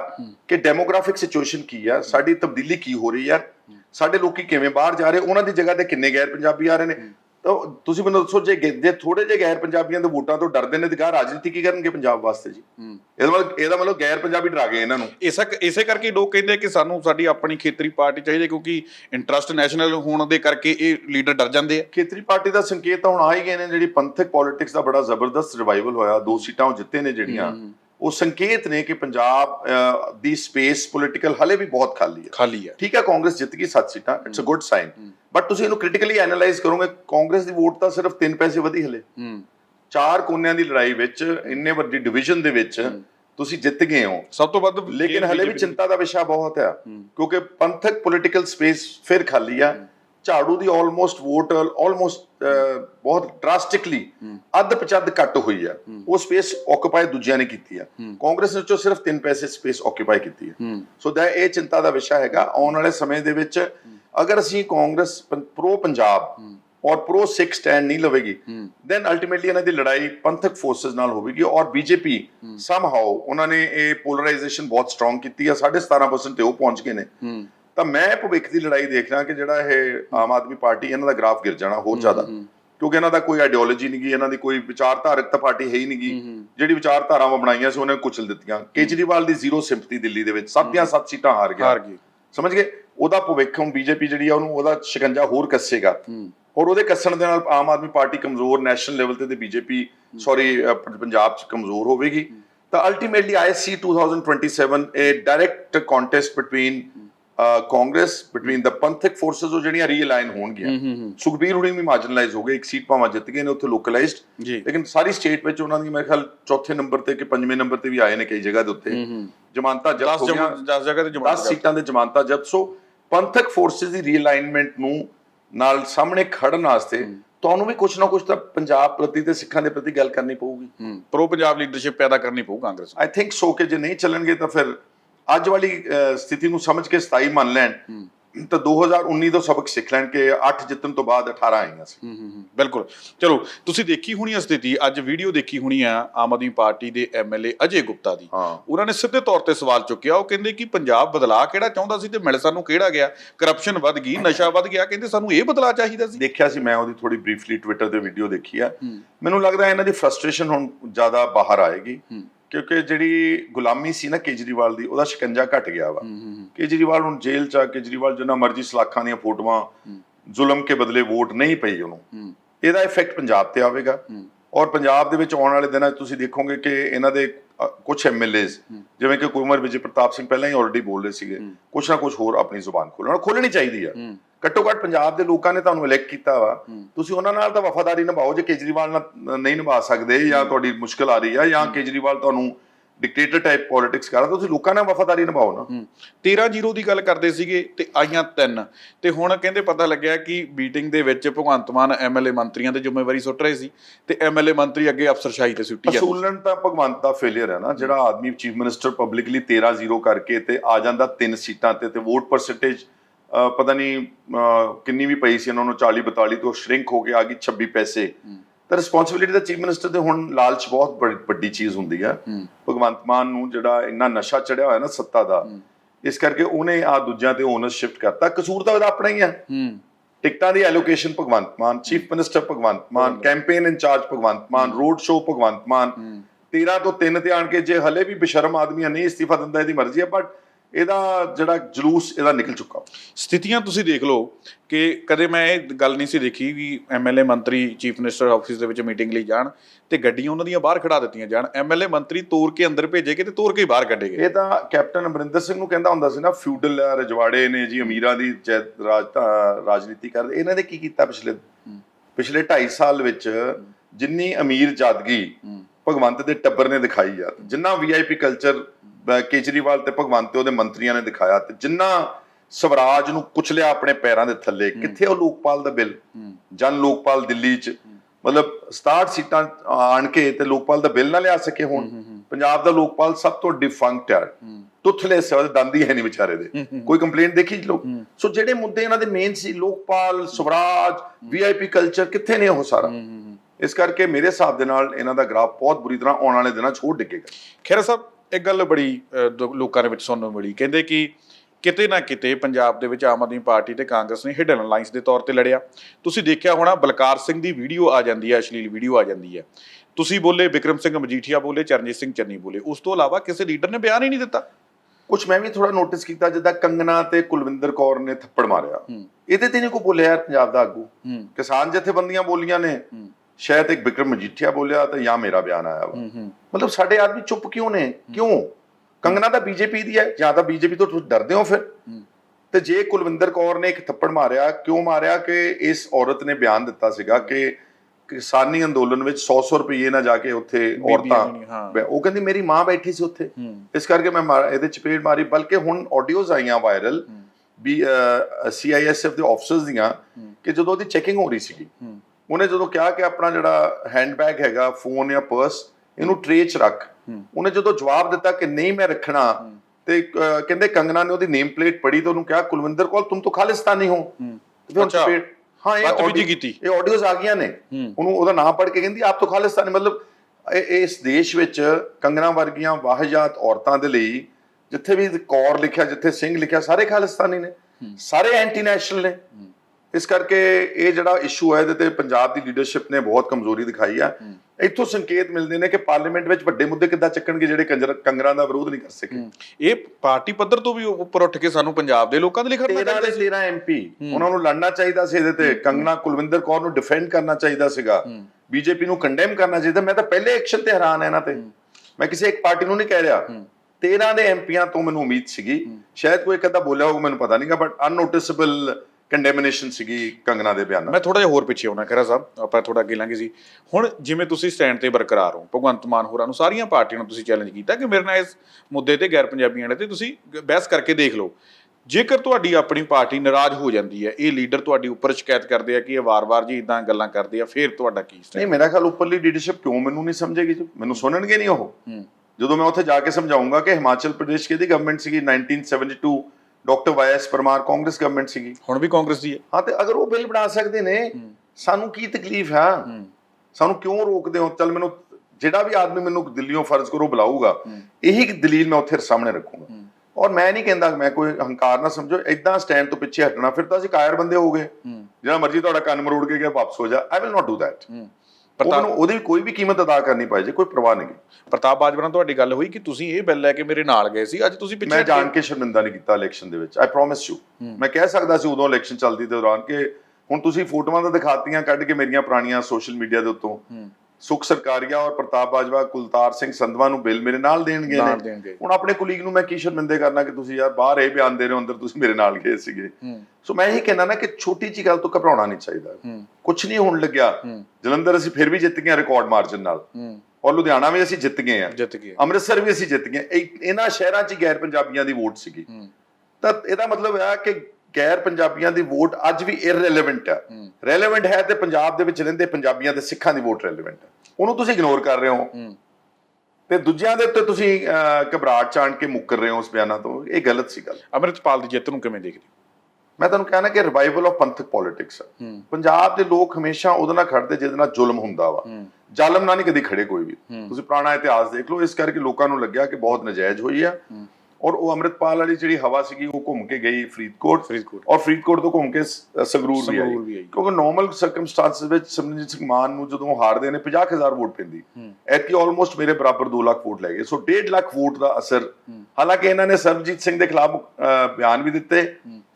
ਕਿ ਡੈਮੋਗ੍ਰਾਫਿਕ ਸਿਚੁਏਸ਼ਨ ਕੀ ਆ ਸਾਡੀ ਤਬਦੀਲੀ ਕੀ ਹੋ ਰਹੀ ਆ। ਸਾਡੇ ਲੋਕੀ ਕਿਵੇਂ ਬਾਹਰ ਜਾ ਰਹੇ ਉਹਨਾਂ ਦੀ ਜਗ੍ਹਾ ਤੇ ਕਿੰਨੇ ਗੈਰ ਪੰਜਾਬੀ ਆ ਰਹੇ ਨੇ। ਤਾਂ ਤੁਸੀਂ ਮੈਨੂੰ ਦੱਸੋ ਜੇ ਜੇ ਥੋੜੇ ਜਿਹੇ ਗੈਰ ਪੰਜਾਬੀਆਂ ਦੇ ਵੋਟਾਂ ਤੋਂ ਡਰਦੇ ਨੇ ਤੇ ਗਾਂ ਰਾਜਨੀਤੀ ਕੀ ਕਰਨਗੇ ਪੰਜਾਬ ਵਾਸਤੇ ਜੀ? ਇਹਦਾ ਮਤਲਬ ਇਹਦਾ ਮਤਲਬ ਗੈਰ ਪੰਜਾਬੀ ਡਰਾ ਗਏ ਇਹਨਾਂ ਨੂੰ। ਇਸੇ ਇਸੇ ਕਰਕੇ ਲੋਕ ਕਹਿੰਦੇ ਕਿ ਸਾਨੂੰ ਸਾਡੀ ਆਪਣੀ ਖੇਤਰੀ ਪਾਰਟੀ ਚਾਹੀਦੀ ਹੈ ਕਿਉਂਕਿ ਇੰਟਰਸਟ ਨੈਸ਼ਨਲ ਹੋਣ ਦੇ ਕਰਕੇ ਇਹ ਲੀਡਰ ਡਰ ਜਾਂਦੇ ਆ। ਖੇਤਰੀ ਪਾਰਟੀ ਦਾ ਸੰਕੇਤ ਤਾਂ ਹੁਣ ਆ ਹੀ ਗਏ ਨੇ ਜਿਹੜੀ ਪੰਥਕ ਪੋਲਿਟਿਕਸ ਦਾ ਬੜਾ ਜ਼ਬਰਦਸਤ ਰਿਵਾਈਵਲ ਹੋਇਆ ਦੋ ਸੀਟਾਂ ਉਹ ਜਿੱਤੇ ਨੇ ਜਿਹੜੀਆਂ। ਉਹ ਸੰਕੇਤ ਨੇ ਕਿ ਪੰਜਾਬ ਦੀ ਸਪੇਸ ਪੋਲਿਟੀਕਲ ਹਲੇ ਵੀ ਬਹੁਤ ਖਾਲੀ ਹੈ। ਖਾਲੀ ਆ ਠੀਕ ਹੈ ਕਾਂਗਰਸ ਜਿੱਤ ਗਈ 7 ਸੀਟਾਂ it's a good sign but ਤੁਸੀਂ ਇਹਨੂੰ ਕ੍ਰਿਟੀਕਲੀ ਐਨਾਲਾਈਜ਼ ਕਰੋਗੇ ਕਾਂਗਰਸ ਦੀ ਵੋਟ ਤਾਂ ਸਿਰਫ 3 ਪੈਸੇ ਵਧੀ ਹਲੇ। ਹੂੰ। ਚਾਰ ਕੋਨਿਆਂ ਦੀ ਲੜਾਈ ਵਿੱਚ ਇੰਨੇ ਵੱਡੀ ਡਿਵੀਜ਼ਨ ਦੇ ਵਿੱਚ ਤੁਸੀਂ ਜਿੱਤ ਗਏ ਹੋ। ਸਭ ਤੋਂ ਵੱਧ ਲੇਕਿਨ ਹਲੇ ਵੀ ਚਿੰਤਾ ਦਾ ਵਿਸ਼ਾ ਬਹੁਤ ਹੈ। ਕਿਉਂਕਿ ਪੰਥਕ ਪੋਲਿਟੀਕਲ ਸਪੇਸ ਫਿਰ ਖਾਲੀ ਆ। ਝਾੜੂ ਦੀ ਆਲਮੋਸਟ ਵੋਟ ਆਲਮੋਸਟ ਬਹੁਤ ਡਰਾਸਟਿਕਲੀ ਅੱਧ ਪਚੱਧ ਘੱਟ ਹੋਈ ਆ। ਉਹ ਸਪੇਸ ਆਕੂਪਾਈ ਦੂਜਿਆਂ ਨੇ ਕੀਤੀ ਆ। ਕਾਂਗਰਸ ਨੇ ਚੋਂ ਸਿਰਫ 3 ਪੈਸੇ ਸਪੇਸ ਆਕੂਪਾਈ ਕੀਤੀ ਆ। ਸੋ ਦਾ ਇਹ ਚਿੰਤਾ ਦਾ ਵਿਸ਼ਾ ਹੈਗਾ। ਆਉਣ ਵਾਲੇ ਸਮੇਂ ਦੇ ਵਿੱਚ ਅਗਰ ਅਸੀਂ ਕਾਂਗਰਸ ਪ੍ਰੋ ਪੰਜਾਬ ਔਰ ਪ੍ਰੋ ਸਿੱਖ ਸਟੈਂਡ ਨਹੀਂ ਲਵੇਗੀ ਦੈਨ ਅਲਟੀਮੇਟਲੀ ਇਹਨਾਂ ਦੀ ਲੜਾਈ ਪੰਥਕ ਫੋਰਸਸ ਨਾਲ ਹੋਵੇਗੀ ਔਰ ਬੀਜੇਪੀ ਸਮਹਾਉ ਉਹਨਾਂ ਨੇ ਇਹ ਪੋਲਰਾਈਜੇਸ਼ਨ ਬਹੁਤ ਸਟਰੋਂਗ ਕੀਤੀ ਆ 17.5% ਤੇ ਉਹ ਪਹੁੰਚ ਗਏ ਨੇ। ਤਾਂ ਮੈਂ ਭਵਿੱਖ ਦੀ ਲੜਾਈ ਦੇਖ ਰਿਹਾ ਕਿ ਜਿਹੜਾ ਇਹ ਆਮ ਆਦਮੀ ਪਾਰਟੀ ਇਹਨਾਂ ਦਾ ਗ੍ਰਾਫ ਗਿਰ ਜਾਣਾ ਹੋਰ ਜ਼ਿਆਦਾ। ਕਿਉਂਕਿ ਇਹਨਾਂ ਦਾ ਕੋਈ ਆਈਡੀਓਲੋਜੀ ਨਹੀਂ ਗਈ ਇਹਨਾਂ ਦੀ ਕੋਈ ਵਿਚਾਰਧਾਰਕ ਤਾਂ ਪਾਰਟੀ ਹੈ ਹੀ ਨਹੀਂ ਗਈ ਜਿਹੜੀ ਵਿਚਾਰਧਾਰਾਵਾਂ ਬਣਾਈਆਂ ਸੀ ਉਹਨੇ ਕੁਚਲ ਦਿੱਤੀਆਂ। ਕੇਜਰੀਵਾਲ ਦੀ ਜ਼ੀਰੋ ਸਿੰਪਥੀ ਦਿੱਲੀ ਦੇ ਵਿੱਚ ਸੱਤ ਦੀਆਂ ਸੱਤ ਸੀਟਾਂ ਹਾਰ ਗਿਆ। ਸਮਝ ਗਏ? ਉਹਦਾ ਭਵਿੱਖ ਹੁਣ ਬੀਜੇਪੀ ਜਿਹੜੀ ਆ ਉਹਨੂੰ ਉਹਦਾ ਸ਼ਿਕੰਜਾ ਹੋਰ ਕੱਸੇਗਾ। ਔਰ ਉਹਦੇ ਕੱਸਣ ਦੇ ਨਾਲ ਆਮ ਆਦਮੀ ਪਾਰਟੀ ਕਮਜ਼ੋਰ ਨੈਸ਼ਨਲ ਲੈਵਲ ਤੇ ਤੇ ਬੀਜੇਪੀ ਸੌਰੀ ਪੰਜਾਬ ਚ ਕਮਜ਼ੋਰ ਹੋਵੇਗੀ। ਤਾਂ ultimately I see 2027 a direct contest between Congress between ਦਾ ਪੰਥਕ ਫੋਰਸਸ ਉਹ ਜਿਹੜੀਆਂ ਰੀਅਲਾਈਨ ਹੋਣਗੀਆਂ। ਸੁਖਬੀਰ ਹੁਣੀ ਵੀ ਮਾਰਜਨਲਾਈਜ਼ ਹੋ ਗਏ ਇੱਕ ਸੀਟ ਭਾਵੇਂ ਜਿੱਤ ਗਏ ਨੇ ਉੱਥੇ ਲੋਕਲਾਈਜ਼ਡ ਲੇਕਿਨ ਸਾਰੀ ਸਟੇਟ ਵਿੱਚ ਉਹਨਾਂ ਦੀ ਮੇਰੇ ਖਿਆਲ ਚੌਥੇ ਨੰਬਰ ਤੇ ਕਿ ਪੰਜਵੇਂ ਨੰਬਰ ਤੇ ਵੀ ਆਏ ਨੇ ਕਈ ਜਗ੍ਹਾ ਦੇ ਉੱਤੇ। ਜਮਾਨਤਾਂ ਜ਼ਬਤ 10 ਹੋ 10 ਜਗ੍ਹਾ ਤੇ ਜਮਾ 10 ਸੀਟਾਂ ਦੇ ਜਮਾਨਤਾਂ ਜ਼ਬਤ। ਸੋ ਪੰਥਕ ਫੋਰਸਸ ਦੀ ਰੀਅਲਾਈਨਮੈਂਟ ਨੂੰ ਨਾਲ ਸਾਹਮਣੇ ਖੜਨ ਵਾਸਤੇ ਤੁਹਾਨੂੰ ਵੀ ਕੁਝ ਨਾ ਕੁਝ ਤਾਂ ਪੰਜਾਬ ਪ੍ਰਤੀ ਤੇ ਸਿੱਖਾਂ ਦੇ ਪ੍ਰਤੀ ਗੱਲ ਕਰਨੀ ਪਊਗੀ। ਪ੍ਰੋ ਪੰਜਾਬ ਲੀਡਰਸ਼ਿਪ ਪੈਦਾ ਕਰਨੀ ਪਊ ਕਾਂਗਰਸ ਆਈ ਥਿੰਕ ਸੋ ਕਿ ਜੇ ਨਹੀਂ ਚੱਲਣਗੇ ਤਾਂ ਫਿਰ ਅੱਜ ਵਾਲੀ ਸਥਿਤੀ ਨੂੰ ਸਮਝ ਕੇ 27 ਮੰਨ ਲੈਣ। ਤਾਂ 2019 ਤੋਂ ਸਬਕ ਸਿੱਖ ਲੈਣ ਕਿ 8 ਜਿੱਤਣ ਤੋਂ ਬਾਅਦ 18 ਆਈਆਂ ਸੀ। ਹੂੰ ਹੂੰ ਬਿਲਕੁਲ। ਚਲੋ ਤੁਸੀਂ ਦੇਖੀ ਹੋਣੀ ਆ ਸਥਿਤੀ ਅੱਜ ਵੀਡੀਓ ਦੇਖੀ ਹੋਣੀ ਆ ਆਮ ਆਦਮੀ ਪਾਰਟੀ ਦੇ ਐਮਐਲਏ ਅਜੇ ਗੁਪਤਾ ਦੀ। ਉਹਨਾਂ ਨੇ ਸਿੱਧੇ ਤੌਰ ਤੇ ਸਵਾਲ ਚੁੱਕਿਆ ਉਹ ਕਹਿੰਦੇ ਕਿ ਪੰਜਾਬ ਬਦਲਾ ਕਿਹੜਾ ਚਾਹੁੰਦਾ ਸੀ ਤੇ ਮਿਲ ਸਾਨੂੰ ਕਿਹੜਾ ਗਿਆ? ਕਰਪਸ਼ਨ ਵੱਧ ਗਈ ਨਸ਼ਾ ਵੱਧ ਗਿਆ ਕਹਿੰਦੇ ਸਾਨੂੰ ਇਹ ਬਦਲਾ ਚਾਹੀਦਾ ਸੀ। ਦੇਖਿਆ ਸੀ ਮੈਂ ਉਹਦੀ ਥੋੜੀ ਬਰੀਫਲੀ ਟਵਿੱਟਰ ਤੇ ਵੀਡੀਓ ਦੇਖੀ ਆ। ਮੈਨੂੰ ਲੱਗਦਾ ਇਹਨਾਂ ਦੀ ਫਰਸਟ੍ਰੇਸ਼ਨ ਹੁਣ ਜ਼ਿਆਦਾ ਬਾਹਰ ਆਏਗੀ। ਕਿਉਂਕਿ ਜਿਹੜੀ ਗੁਲਾਮੀ ਸੀ ਨਾ ਕੇਜਰੀਵਾਲ ਦੀ ਉਹਦਾ ਸ਼ਿਕੰਜਾ ਘਟ ਗਿਆ ਵਾ। ਕੇਜਰੀਵਾਲ ਹੁਣ ਜੇਲ੍ਹ ਚ ਆ ਕੇਜਰੀਵਾਲ ਜਿੰਨਾ ਮਰਜ਼ੀ ਸਲਾਖਾਂ ਦੀਆਂ ਫੋਟੋਆਂ ਜ਼ੁਲਮ ਕੇ ਬਦਲੇ ਵੋਟ ਨਹੀਂ ਪਈ ਉਹਨੂੰ। ਇਹਦਾ ਇਫੈਕਟ ਪੰਜਾਬ ਤੇ ਆਵੇਗਾ। ਔਰ ਪੰਜਾਬ ਦੇ ਵਿੱਚ ਆਉਣ ਵਾਲੇ ਦਿਨਾਂ 'ਚ ਤੁਸੀਂ ਦੇਖੋਗੇ ਕਿ ਇਹਨਾਂ ਦੇ ਕੁਝ ਐਮਐਲਏਜ਼ ਜਿਵੇਂ ਕਿ ਕੁਮਰ ਵਿਜੇ ਪ੍ਰਤਾਪ ਸਿੰਘ ਪਹਿਲਾਂ ਹੀ ਆਲਰੇਡੀ ਬੋਲ ਰਹੇ ਸੀਗੇ ਕੁਛ ਨਾ ਕੁਛ ਹੋਰ ਆਪਣੀ ਜ਼ੁਬਾਨ ਖੋਲਣ ਖੋਲਣੀ ਚਾਹੀਦੀ ਆ। ਘੱਟੋ ਘੱਟ ਪੰਜਾਬ ਦੇ ਲੋਕਾਂ ਨੇ ਤੁਹਾਨੂੰ ਇਲੈਕਟ ਕੀਤਾ ਵਾ। ਤੁਸੀਂ ਉਹਨਾਂ ਨਾਲ ਤਾਂ ਵਫਾਦਾਰੀ ਨਿਭਾਓ ਜੇ ਕੇਜਰੀਵਾਲ ਨਾਲ ਨਹੀਂ ਨਿਭਾ ਸਕਦੇ ਜਾਂ ਤੁਹਾਡੀ ਮੁਸ਼ਕਲ ਆ ਰਹੀ ਆ ਜਾਂ ਕੇਜਰੀਵਾਲ ਤੁਹਾਨੂੰ ਡਿਕਟੇਟਰ ਟਾਈਪ ਪੋਲਿਟਿਕਸ ਕਰਦਾ ਤੁਸੀਂ ਲੋਕਾਂ ਨਾਲ ਵਫਾਦਾਰੀ ਨਿਭਾਓ ਨਾ। 13-0 ਦੀ ਗੱਲ ਕਰਦੇ ਸੀਗੇ ਤੇ ਆਈਆਂ ਤਿੰਨ। ਤੇ ਹੁਣ ਕਹਿੰਦੇ ਪਤਾ ਲੱਗਿਆ ਕਿ ਮੀਟਿੰਗ ਦੇ ਵਿੱਚ ਭਗਵੰਤ ਮਾਨ ਐਮਐਲਏ ਮੰਤਰੀਆਂ ਤੇ ਜ਼ਿੰਮੇਵਾਰੀ ਸੁੱਟ ਰਹੇ ਸੀ ਤੇ ਐਮਐਲਏ ਮੰਤਰੀ ਅੱਗੇ ਅਫਸਰਸ਼ਾਹੀ ਤੇ ਸੁੱਟੀ ਜਾਂਦੇ ਅਸੂਲਨ ਤਾਂ ਭਗਵੰਤ ਦਾ ਫੇਲਿਅਰ ਹੈ ਨਾ ਜਿਹੜਾ ਆਦਮੀ ਚੀਫ ਮਿਨਿਸਟਰ ਪਬਲਿਕਲੀ 13-0 ਕਰਕੇ ਤੇ ਆ ਜਾਂਦਾ ਤਿੰਨ ਸੀਟਾਂ ਤੇ ਤੇ ਵੋਟ ਪਰਸੈਂਟੇਜ ਪਤਾ ਨਹੀਂ ਕਿੰਨੀ ਵੀ ਪਈ ਸੀ ਇਹਨਾਂ ਨੂੰ 40-42 ਤੋਂ ਸ਼ਰਿੰਕ ਹੋ ਕੇ ਆ ਗਈ 26 ਪੈਸੇ। ਤਾਂ ਰਿਸਪੌਂਸਿਬਿਲਿਟੀ ਦਾ ਚੀਫ ਮਿਨਿਸਟਰ ਦੇ ਹੁਣ ਲਾਲਚ ਬਹੁਤ ਬੜੀ- ਵੱਡੀ ਚੀਜ਼ ਹੁੰਦੀ ਆ। ਭਗਵੰਤ ਮਾਨ ਨੂੰ ਜਿਹੜਾ ਇੰਨਾ ਨਸ਼ਾ ਚੜਿਆ ਹੋਇਆ ਨਾ ਸੱਤਾ ਦਾ ਇਸ ਕਰਕੇ ਉਹਨੇ ਆ ਦੂਜਿਆਂ ਤੇ ਓਨਰ ਸ਼ਿਫਟ ਕਰਤਾ। ਕਸੂਰ ਤਾਂ ਉਹਦਾ ਆਪਣਾ ਹੀ ਆ। ਹੂੰ। ਟਿਕਟਾਂ ਦੀ allocation Bhagwant Mann chief minister Bhagwant Mann campaign incharge Bhagwant Mann road show Bhagwant Mann. 13 ਤੋਂ 3 ਤੇ ਆਣ ਕੇ ਜੇ ਹਲੇ ਵੀ ਬੇਸ਼ਰਮ ਆਦਮੀਆਂ ਨਹੀਂ ਇਸਤੀਫਾ ਦਿੰਦਾ ਇਹਦੀ ਮਰਜ਼ੀ ਹੈ ਬਟ ਇਹਦਾ ਜਿਹੜਾ ਜਲੂਸ ਇਹਦਾ ਨਿਕਲ ਚੁੱਕਾ। ਸਥਿਤੀਆਂ ਤੁਸੀਂ ਦੇਖ ਲਓ ਕਿ ਕਦੇ ਮੈਂ ਇਹ ਗੱਲ ਨਹੀਂ ਸੀ ਦੇਖੀ ਵੀ ਐਮਐਲਏ ਮੰਤਰੀ ਚੀਫ ਮਿਨਿਸਟਰ ਆਫਿਸ ਦੇ ਵਿੱਚ ਮੀਟਿੰਗ ਲਈ ਜਾਣ ਤੇ ਗੱਡੀਆਂ ਉਹਨਾਂ ਦੀਆਂ ਬਾਹਰ ਖੜਾ ਦਿੱਤੀਆਂ ਜਾਣ। ਐਮਐਲਏ ਮੰਤਰੀ ਤੋਰ ਕੇ ਅੰਦਰ ਭੇਜੇ ਕਿ ਤੇ ਤੋਰ ਕੇ ਹੀ ਬਾਹਰ ਕੱਢੇ ਗਏ। ਇਹ ਤਾਂ ਕੈਪਟਨ ਅਮਰਿੰਦਰ ਸਿੰਘ ਨੂੰ ਕਹਿੰਦਾ ਹੁੰਦਾ ਸੀ ਨਾ ਫਿਊਡਲ ਰਜਵਾੜੇ ਨੇ ਜੀ ਅਮੀਰਾਂ ਦੀ ਜੈ- ਰਾਜ ਤਾਂ- ਰਾਜਨੀਤੀ ਕਰਦੇ। ਇਹਨਾਂ ਨੇ ਕੀ ਕੀਤਾ ਪਿਛਲੇ ਪਿਛਲੇ 2.5 ਸਾਲ ਵਿੱਚ ਜਿੰਨੀ ਅਮੀਰ ਜਾਦਗੀ ਭਗਵੰਤ ਦੇ ਟੱਬਰ ਨੇ ਦਿਖਾਈ ਆ ਜਿੰਨਾ ਵੀਆਈਪੀ ਕਲਚਰ ਕੇਜਰੀਵਾਲ ਤੇ ਭਗਵੰਤ ਤੇ ਉਹਦੇ ਮੰਤਰੀਆਂ ਨੇ ਦਿਖਾਇਆ ਤੇ ਜਿੰਨਾ ਸਵਰਾਜ ਨੂੰ ਕੁਚਲਿਆ ਆਪਣੇ ਪੈਰਾਂ ਦੇ ਥੱਲੇ ਕਿੱਥੇ ਉਹ ਲੋਕਪਾਲ ਦਾ ਬਿੱਲ? ਜਨ ਲੋਕਪਾਲ ਦਿੱਲੀ 'ਚ। ਮਤਲਬ 67 ਸੀਟਾਂ ਆਣ ਕੇ ਤੇ ਲੋਕਪਾਲ ਦਾ ਬਿੱਲ ਨਾ ਲਿਆ ਸਕੇ ਹੁਣ। ਪੰਜਾਬ ਦਾ ਲੋਕਪਾਲ ਸਭ ਤੋਂ ਡਿਫੰਕਟ ਹੈ। ਤੁਥਲੇ ਸੇ ਉਹਦੇ ਦੰਦ ਹੀ ਹੈ ਨਹੀਂ ਵਿਚਾਰੇ ਦੇ। ਕੋਈ ਕੰਪਲੇਂਟ ਦੇਖੀ ਲੋਕ? ਸੋ ਜਿਹੜੇ ਮੁੱਦੇ ਇਹਨਾਂ ਦੇ ਮੇਨ ਸੀ ਲੋਕਪਾਲ ਸਵਰਾਜ ਵੀਆਈਪੀ ਕਲਚਰ ਕਿੱਥੇ ਨੇ ਉਹ ਸਾਰਾ? ਇਸ ਕਰਕੇ ਮੇਰੇ ਹਿਸਾਬ ਦੇ ਨਾਲ ਇਹਨਾਂ ਦਾ ਗ੍ਰਾਫ ਬਹੁਤ ਬੁਰੀ ਤਰ੍ਹਾਂ ਆਉਣ ਵਾਲੇ ਦਿਨਾਂ 'ਚ ਹੋਰ ਡਿੱਗੇਗਾ। ਖੈਰ ਸਾਹਿਬ ਇੱਕ ਗੱਲ ਬੜੀ ਲੋਕਾਂ ਦੇ ਵਿੱਚ ਸੁਣਨ ਨੂੰ ਮਿਲੀ। ਕਹਿੰਦੇ ਕਿ ਕਿਤੇ ਨਾ ਕਿਤੇ ਪੰਜਾਬ ਦੇ ਵਿੱਚ ਆਮ ਆਦਮੀ ਪਾਰਟੀ ਤੇ ਕਾਂਗਰਸ ਨੇ ਹਿਡਨ ਅਲਾਈਅੰਸ ਦੇ ਤੌਰ ਤੇ ਲੜਿਆ। ਤੁਸੀਂ ਦੇਖਿਆ ਹੋਣਾ ਬਲਕਾਰ ਸਿੰਘ ਦੀ ਵੀਡੀਓ ਆ ਜਾਂਦੀ ਹੈ ਅਸ਼ਲੀਲ ਵੀਡੀਓ ਆ ਜਾਂਦੀ ਹੈ। ਤੁਸੀਂ ਬੋਲੇ ਵਿਕਰਮ ਸਿੰਘ ਮਜੀਠੀਆ ਬੋਲੇ ਚਰਨਜੀਤ ਸਿੰਘ ਚੰਨੀ ਬੋਲੇ। ਉਸ ਤੋਂ ਇਲਾਵਾ ਕਿਸੇ ਲੀਡਰ ਨੇ ਬਿਆਨ ਹੀ ਨਹੀਂ ਦਿੱਤਾ। ਕੁਝ ਮੈਂ ਵੀ ਥੋੜਾ ਨੋਟਿਸ ਕੀਤਾ ਜਿੱਦਾਂ ਕੰਗਨਾ ਤੇ ਕੁਲਵਿੰਦਰ ਕੌਰ ਨੇ ਥੱਪੜ ਮਾਰਿਆ। ਇਹਦੇ ਤੇ ਨਹੀਂ ਕੋਈ ਬੋਲਿਆ ਪੰਜਾਬ ਦਾ ਆਗੂ। ਕਿਸਾਨ ਜਥੇਬੰਦੀਆਂ ਬੋਲੀਆਂ ਨੇ। ਸ਼ਾਇਦ ਇੱਕ ਵਿਕਰਮ ਮਜੀਠੀਆ ਬੋਲਿਆ ਤੇ ਜਾਂ ਮੇਰਾ ਬਿਆਨ ਆਇਆ ਵਾ। ਮਤਲਬ ਸਾਡੇ ਆਦਮੀ ਚੁੱਪ ਕਿਉਂ ਨੇ? ਕਿਉਂ? ਕੰਗਨਾ ਤਾਂ ਬੀਜੇਪੀ ਦੀ ਹੈ ਜਾਂ ਤਾਂ ਬੀਜੇਪੀ ਤੋਂ ਤੁਸੀਂ ਡਰਦੇ ਹੋ ਫਿਰ। ਤੇ ਜੇ ਕੁਲਵਿੰਦਰ ਕੌਰ ਨੇ ਇੱਕ ਥੱਪੜ ਮਾਰਿਆ ਕਿਉਂ ਮਾਰਿਆ ਕਿ ਇਸ ਔਰਤ ਨੇ ਬਿਆਨ ਦਿੱਤਾ ਸੀਗਾ ਕਿ ਕਿਸਾਨੀ ਅੰਦੋਲਨ ਵਿੱਚ 100-100 ਰੁਪਏ ਨਾ ਜਾ ਕੇ ਉੱਥੇ ਔਰਤਾਂ ਉਹ ਕਹਿੰਦੀ ਮੇਰੀ ਮਾਂ ਬੈਠੀ ਸੀ ਉੱਥੇ। ਇਸ ਕਰਕੇ ਮੈਂ ਮਾਰ- ਇਹਦੇ ਚਪੇੜ ਮਾਰੀ ਬਲਕਿ ਹੁਣ ਆਡੀਓਜ਼ ਆਈਆਂ ਵਾਇਰਲ। ਵੀ ਸੀਆਈਐਸਐਫ ਦੇ ਆਫਸਰਸ ਦੀਆਂ। ਕਿ ਜਦੋਂ ਉਹਦੀ ਚੈਕਿੰਗ ਹੋ ਰਹੀ ਸੀਗੀ। ਉਹਨੇ ਜਦੋਂ ਕਿਹਾ ਕਿ ਆਪਣਾ ਜਿਹੜਾ ਹੈਂਡਬੈਗ ਹੈਗਾ ਫੋਨ ਜਾਂ ਪਰਸ ਇਹਨੂੰ ਟਰੇ 'ਚ ਰੱਖ। ਉਹਨੇ ਜਦੋਂ ਜਵਾਬ ਦਿੱਤਾ ਕਿ ਨਹੀਂ ਮੈਂ ਰੱਖਣਾ ਤੇ ਕਹਿੰਦੇ ਕੰਗਨਾ ਨੇ ਉਹਦੀ ਨੇਮ ਪਲੇਟ ਪੜ੍ਹੀ ਤਾਂ ਉਹਨੂੰ ਕਿਹਾ ਕੁਲਵਿੰਦਰ ਕੌਰ ਤੁਮ ਤਾਂ ਖਾਲਿਸਤਾਨੀ ਹੋ। ਫਿਰ ਅੱਛਾ। ਚਪੇੜ ਹਾਂ ਇਹ audio- ਕੀਤੀ। ਇਹ ਆਡੀਓਜ਼ ਆ ਗਈਆਂ ਨੇ। ਉਹਨੂੰ ਉਹਦਾ ਨਾਮ ਪੜ੍ਹ ਕੇ ਕਹਿੰਦੀ ਆਪ ਤਾਂ ਖਾਲਿਸਤਾਨੀ ਮਤਲਬ ਇਸ ਦੇਸ਼ ਵਿੱਚ ਕੰਗਨਾ ਵਰਗੀਆਂ ਵਾਹਜਾਤ ਔਰਤਾਂ ਦੇ ਲਈ ਜਿੱਥੇ ਵੀ ਕੌਰ ਲਿਖਿਆ ਜਿੱਥੇ ਸਿੰਘ ਲਿਖਿਆ ਸਾਰੇ ਖਾਲਿਸਤਾਨੀ ਨੇ। ਸਾਰੇ ਐਂਟੀ ਨੈਸ਼ਨਲ ਨੇ ਇਸ ਕਰਕੇ ਇਹ ਜਿਹੜਾ ਇਸ਼ੂ ਹੈ ਇਹਦੇ ਤੇ ਪੰਜਾਬ ਦੀ ਲੀਡਰਸ਼ਿਪ ਨੇ ਬਹੁਤ ਕਮਜ਼ੋਰੀ ਦਿਖਾਈ ਆ। ਇੱਥੋਂ ਸੰਕੇਤ ਮਿਲਦੇ ਨੇ ਕਿ ਪਾਰਲੀਮੈਂਟ ਵਿੱਚ ਵੱਡੇ ਮੁੱਦੇ ਕਿੱਦਾਂ ਚੱਕਣਗੇ ਜਿਹੜੇ ਕੰਗਰਾਂ ਦਾ ਵਿਰੋਧ ਨਹੀਂ ਕਰ ਸਕੇ। ਹੂੰ। ਇਹ ਪਾਰਟੀ ਪੱਧਰ ਤੋਂ ਵੀ ਉੱਪਰ ਉੱਠ ਕੇ ਸਾਨੂੰ ਪੰਜਾਬ ਦੇ ਲੋਕਾਂ ਦੇ ਲਈ ਖੜਨਾ 13 ਚਾਹੀਦਾ ਸੀ। 13 ਐਮਪੀ ਉਹਨਾਂ ਨੂੰ ਲੜਨਾ ਚਾਹੀਦਾ ਸੀ ਇਹਦੇ ਤੇ। ਕੰਗਨਾ ਕੁਲਵਿੰਦਰ ਕੌਰ ਨੂੰ ਡਿਫੈਂਡ ਕਰਨਾ ਚਾਹੀਦਾ ਸੀਗਾ। ਬੀਜੇਪੀ ਨੂੰ ਕੰਡੈਮ ਕਰਨਾ ਚਾਹੀਦਾ। ਮੈਂ ਤਾਂ ਪਹਿਲੇ ਐਕਸ਼ਨ ਤੇ ਹੈਰਾਨ ਆ ਇਹਨਾਂ ਤੇ। ਮੈਂ ਕਿਸੇ ਇੱਕ ਪਾਰਟੀ ਨੂੰ ਨਹੀਂ ਕਹਿ ਰਿਹਾ। 13 ਦੇ ਐਮਪੀਆਂ ਤੋਂ ਮੈਨੂੰ ਉਮੀਦ ਸੀਗੀ। ਸ਼ਾਇਦ ਕੋਈ ਅੱਧਾ ਬੋਲਿਆ ਹੋਊ ਮੈਨੂੰ ਪਤਾ ਨਹੀਂਗਾ ਬਟ ਅਨਨੋਟਿਸੇਬਲ ਕੰਡੈਮਨੇਸ਼ਨ ਸੀਗੀ ਕੰਗਨਾ ਦੇ ਬਿਆਨਾਂ। ਮੈਂ ਥੋੜਾ ਜਿਹਾ ਹੋਰ ਪਿੱਛੇ ਆਉਣਾ ਖਰਾ ਸਾਹਿਬ ਆਪਾਂ ਥੋੜਾ ਅੱਗੇ ਲਾਂਗੇ ਸੀ। ਹੁਣ ਜਿਵੇਂ ਤੁਸੀਂ ਸਟੈਂਡ ਤੇ ਬਰਕਰਾਰ ਹੋ ਭਗਵੰਤ ਮਾਨ ਹੋਰਾਂ ਨੂੰ ਸਾਰੀਆਂ ਪਾਰਟੀਆਂ ਨੂੰ ਤੁਸੀਂ ਚੈਲੰਜ ਕੀਤਾ ਕਿ ਮੇਰੇ ਨਾਲ ਇਸ ਮੁੱਦੇ ਤੇ ਗੈਰ ਪੰਜਾਬੀਆਂ ਨੇ ਤੇ ਤੁਸੀਂ ਬਹਿਸ ਕਰਕੇ ਦੇਖ ਲਓ। ਜੇਕਰ ਤੁਹਾਡੀ ਆਪਣੀ ਪਾਰਟੀ ਨਾਰਾਜ਼ ਹੋ ਜਾਂਦੀ ਹੈ ਇਹ ਲੀਡਰ ਤੁਹਾਡੀ ਉੱਪਰ ਸ਼ਿਕਾਇਤ ਕਰਦੇ ਆ ਕਿ ਇਹ ਵਾਰ-ਵਾਰ ਜੀ ਇਦਾਂ ਗੱਲਾਂ ਕਰਦੇ ਆ ਫਿਰ ਤੁਹਾਡਾ ਕੀ ਸਟੈਂਡ ਨਹੀਂ ਮੇਰਾ ਖਿਆਲ ਉੱਪਰਲੀ ਲੀਡਰਸ਼ਿਪ ਕਿਉਂ ਮੈਨੂੰ ਨਹੀਂ ਸਮਝੇਗੀ? ਮੈਨੂੰ ਸੁਣਨਗੇ ਨਹੀਂ ਉਹ। ਜਦੋਂ ਮੈਂ ਉੱਥੇ ਜਾ ਕੇ ਸਮਝਾਉਂਗਾ ਕਿ ਹਿਮਾਚਲ ਪ੍ਰਦੇਸ਼ ਕਿਹਦੀ ਗਵਰਨਮੈਂਟ ਸੀਗੀ 1972 doctor YS Parmar Congress government ਸੀਗੀ। ਹੁਣ ਵੀ ਕਾਂਗਰਸ ਦੀ ਹੈ। ਹਾਂ ਤੇ ਅਗਰ ਉਹ ਬਿੱਲ ਬਣਾ ਸਕਦੇ ਨੇ ਸਾਨੂੰ ਕੀ ਤਕਲੀਫ ਹੈ ਹੂੰ। ਸਾਨੂੰ ਕਿਉਂ ਰੋਕਦੇ ਹੋ? ਚੱਲ ਮੈਨੂੰ ਜਿਹੜਾ ਵੀ ਆਦਮੀ ਮੈਨੂੰ ਦਿੱਲੀੋਂ ਫਰਜ਼ ਕਰੋ ਬੁਲਾਊਗਾ ਇਹੀ ਦਲੀਲ ਮੈਂ ਉੱਥੇ ਸਾਹਮਣੇ ਰੱਖੂੰਗਾ। ਔਰ ਮੈਂ ਨਹੀਂ ਕਹਿੰਦਾ ਮੈਂ ਕੋਈ ਹੰਕਾਰ ਨਾ ਸਮਝੋ ਇਦਾਂ ਸਟੈਂਡ ਤੋਂ ਪਿੱਛੇ ਹਟਣਾ ਫਿਰ ਤਾਂ ਅਸੀਂ ਕਾਇਰ ਬੰਦੇ ਹੋ ਗਏ। ਜਿਹੜਾ ਮਰਜ਼ੀ ਤੁਹਾਡਾ ਕੰਨ ਮਰੋੜ ਕੇ ਗਿਆ ਵਾਪਸ ਹੋ ਜਾ। I will not do that ਹੂੰ ਉਹ ਪ੍ਰਤਾਪ ਮੈਨੂੰ ਉਹਦੀ ਕੋਈ ਵੀ ਕੀਮਤ ਅਦਾ ਕਰਨੀ ਪਏ ਜੇ ਕੋਈ ਪਰਵਾਹ ਨਹੀਂ ਪ੍ਰਤਾਪ ਬਾਜਵਾ ਨਾਲ ਤੁਹਾਡੀ ਗੱਲ ਹੋਈ ਕਿ ਤੁਸੀਂ ਇਹ ਬਿੱਲ ਲੈ ਕੇ ਮੇਰੇ ਨਾਲ ਗਏ ਸੀ। ਅੱਜ ਤੁਸੀਂ ਪਿੱਛੇ ਮੈਂ ਜਾਣ। ਕੇ ਸ਼ਰਮਿੰਦਾ ਨਹੀਂ ਕੀਤਾ ਇਲੈਕਸ਼ਨ ਦੇ ਵਿੱਚ ਆਈ ਪ੍ਰੋਮਿਸ ਯੂ ਮੈਂ ਕਹਿ ਸਕਦਾ ਸੀ ਉਦੋਂ ਇਲੈਕਸ਼ਨ ਚੱਲਦੀ ਦੇ ਦੌਰਾਨ ਕਿ ਹੁਣ ਤੁਸੀਂ ਫੋਟੋਆਂ ਤਾਂ ਦਿਖਾਤੀਆਂ ਕੱਢ ਕੇ ਮੇਰੀਆਂ ਪੁਰਾਣੀਆਂ ਸੋਸ਼ਲ ਮੀਡੀਆ ਦੇ ਉੱਤੋਂ। ਸੁਖ ਸਰਕਾਰੀਆ ਔਰ ਪ੍ਰਤਾਪ ਬਾਜਵਾ ਕੁਲਤਾਰ ਸਿੰਘ ਸੰਧਵਾ ਨੂੰ ਬਿੱਲ ਮੇਰੇ ਨਾਲ ਦੇਣਗੇ ਨੇ। ਹੁਣ ਆਪਣੇ ਕੁਲੀਗ ਨੂੰ ਮੈਂ ਕੀ ਸ਼ਰਮਿੰਦੇ ਕਰਨਾ ਕਿ ਤੁਸੀਂ ਯਾਰ ਬਾਹਰ ਇਹ ਬਿਆਨ ਦੇ ਰਹੇ ਹੋ ਅੰਦਰ ਤੁਸੀਂ ਮੇਰੇ ਨਾਲ ਗਏ ਸੀਗੇ। ਸੋ ਮੈਂ ਇਹੀ ਕਹਿਣਾ ਨਾ ਕਿ ਛੋਟੀ ਜਿਹੀ ਗੱਲ ਤੋਂ ਘਬਰਾਉਣਾ ਨਹੀਂ ਚਾਹੀਦਾ। ਕੁਝ ਨਹੀਂ ਹੋਣ ਲੱਗਿਆ। ਜਲੰਧਰ ਅਸੀਂ ਫਿਰ ਵੀ ਜਿੱਤ ਗਏ ਰਿਕਾਰਡ ਮਾਰਜਨ ਨਾਲ। ਔਰ ਲੁਧਿਆਣਾ ਵੀ ਅਸੀਂ ਜਿੱਤ ਗਏ ਆ ਅੰਮ੍ਰਿਤਸਰ ਵੀ ਅਸੀਂ ਜਿੱਤ ਗਏ ਇਹ- ਇਹਨਾਂ ਸ਼ਹਿਰਾਂ 'ਚ ਗੈਰ ਪੰਜਾਬੀਆਂ ਦੀ ਵੋਟ ਸੀਗੀ। ਤਾਂ ਇਹਦਾ ਮਤਲਬ ਹੈ ਕਿ ਗੈਰ ਪੰਜਾਬੀਆਂ ਦੀ ਵੋਟ ਅੱਜ ਵੀ ਇਰਰੈਲੇਵੈਂਟ ਹੈ ਹੂੰ। ਰੈਲੇਵੈਂਟ ਹੈ ਤੇ ਪੰਜਾਬ ਦੇ ਵਿੱਚ ਰਹਿੰਦੇ ਪੰਜਾਬੀਆਂ ਤੇ ਸਿੱਖਾਂ ਦੀ ਵੋਟ ਰੈਲੇਵੈਂਟ ਹੈ ਉਹਨੂੰ ਤੁਸੀਂ ਇਗਨੋਰ ਕਰ ਰਹੇ ਹੋ। ਤੇ ਦੂਜਿਆਂ ਦੇ ਉੱਤੇ ਤੁਸੀਂ ਘਬਰਾਹਟ ਚਾਣ ਕੇ ਮੁੱਕਰ ਰਹੇ ਹੋ ਉਸ ਬਿਆਨਾਂ ਤੋਂ। ਇਹ ਗਲਤ ਸੀ ਗੱਲ। ਅੰਮ੍ਰਿਤਪਾਲ ਦੀ ਜਿੱਤ ਨੂੰ ਕਿਵੇਂ ਦੇਖਦੇ? ਮੈਂ ਤੁਹਾਨੂੰ ਕਹਿਣਾ ਕਿ revival of Panthic politics Punjab ਦੇ ਲੋਕ ਹਮੇਸ਼ਾ ਉਹਦੇ ਨਾਲ ਖੜਦੇ ਜਿਹਦੇ ਨਾਲ ਜ਼ੁਲਮ ਹੁੰਦਾ ਵਾ। ਜ਼ਾਲਮ ਨਾਲ ਨਹੀਂ ਕਦੀ ਖੜੇ ਕੋਈ ਵੀ। ਤੁਸੀਂ ਪੁਰਾਣਾ ਇਤਿਹਾਸ ਦੇਖ ਲਓ। ਇਸ ਕਰਕੇ ਲੋਕਾਂ ਨੂੰ ਲੱਗਿਆ ਕਿ ਬਹੁਤ ਨਜਾਇਜ਼ ਹੋਈ ਆ। ਔਰ ਉਹ ਅੰਮ੍ਰਿਤਪਾਲ ਵਾਲੀ ਜਿਹੜੀ ਹਵਾ ਸੀਗੀ ਉਹ ਘੁੰਮ ਕੇ ਗਈ ਫਰੀਦਕੋਟ। ਫਰੀਦਕੋਟ। ਔਰ ਫਰੀਦਕੋਟ ਤੋਂ ਘੁੰਮ ਕੇ ਸੰਗਰੂਰ ਵੀ ਆਈ। ਕਿਉਂਕਿ ਨਾਰਮਲ ਸਰਕਮਸਟੈਂਸਸ ਵਿੱਚ ਸਿਮਰਨਜੀਤ ਸਿੰਘ ਮਾਨ ਨੂੰ ਜਦੋਂ ਹਾਰਦੇ ਨੇ 50000 ਵੋਟ ਪੈਂਦੀ। ਐਤਕੀ ਆਲਮੋਸਟ ਮੇਰੇ ਬਰਾਬਰ 2 ਲੱਖ ਵੋਟ ਲੈ ਗਏ। ਸੋ 1.5 ਲੱਖ ਵੋਟ ਦਾ ਅਸਰ ਹਾਲਾਂਕਿ ਇਹਨਾਂ ਨੇ ਸਰਬਜੀਤ ਸਿੰਘ ਦੇ ਖਿਲਾਫ ਬਿਆਨ ਵੀ ਦਿੱਤੇ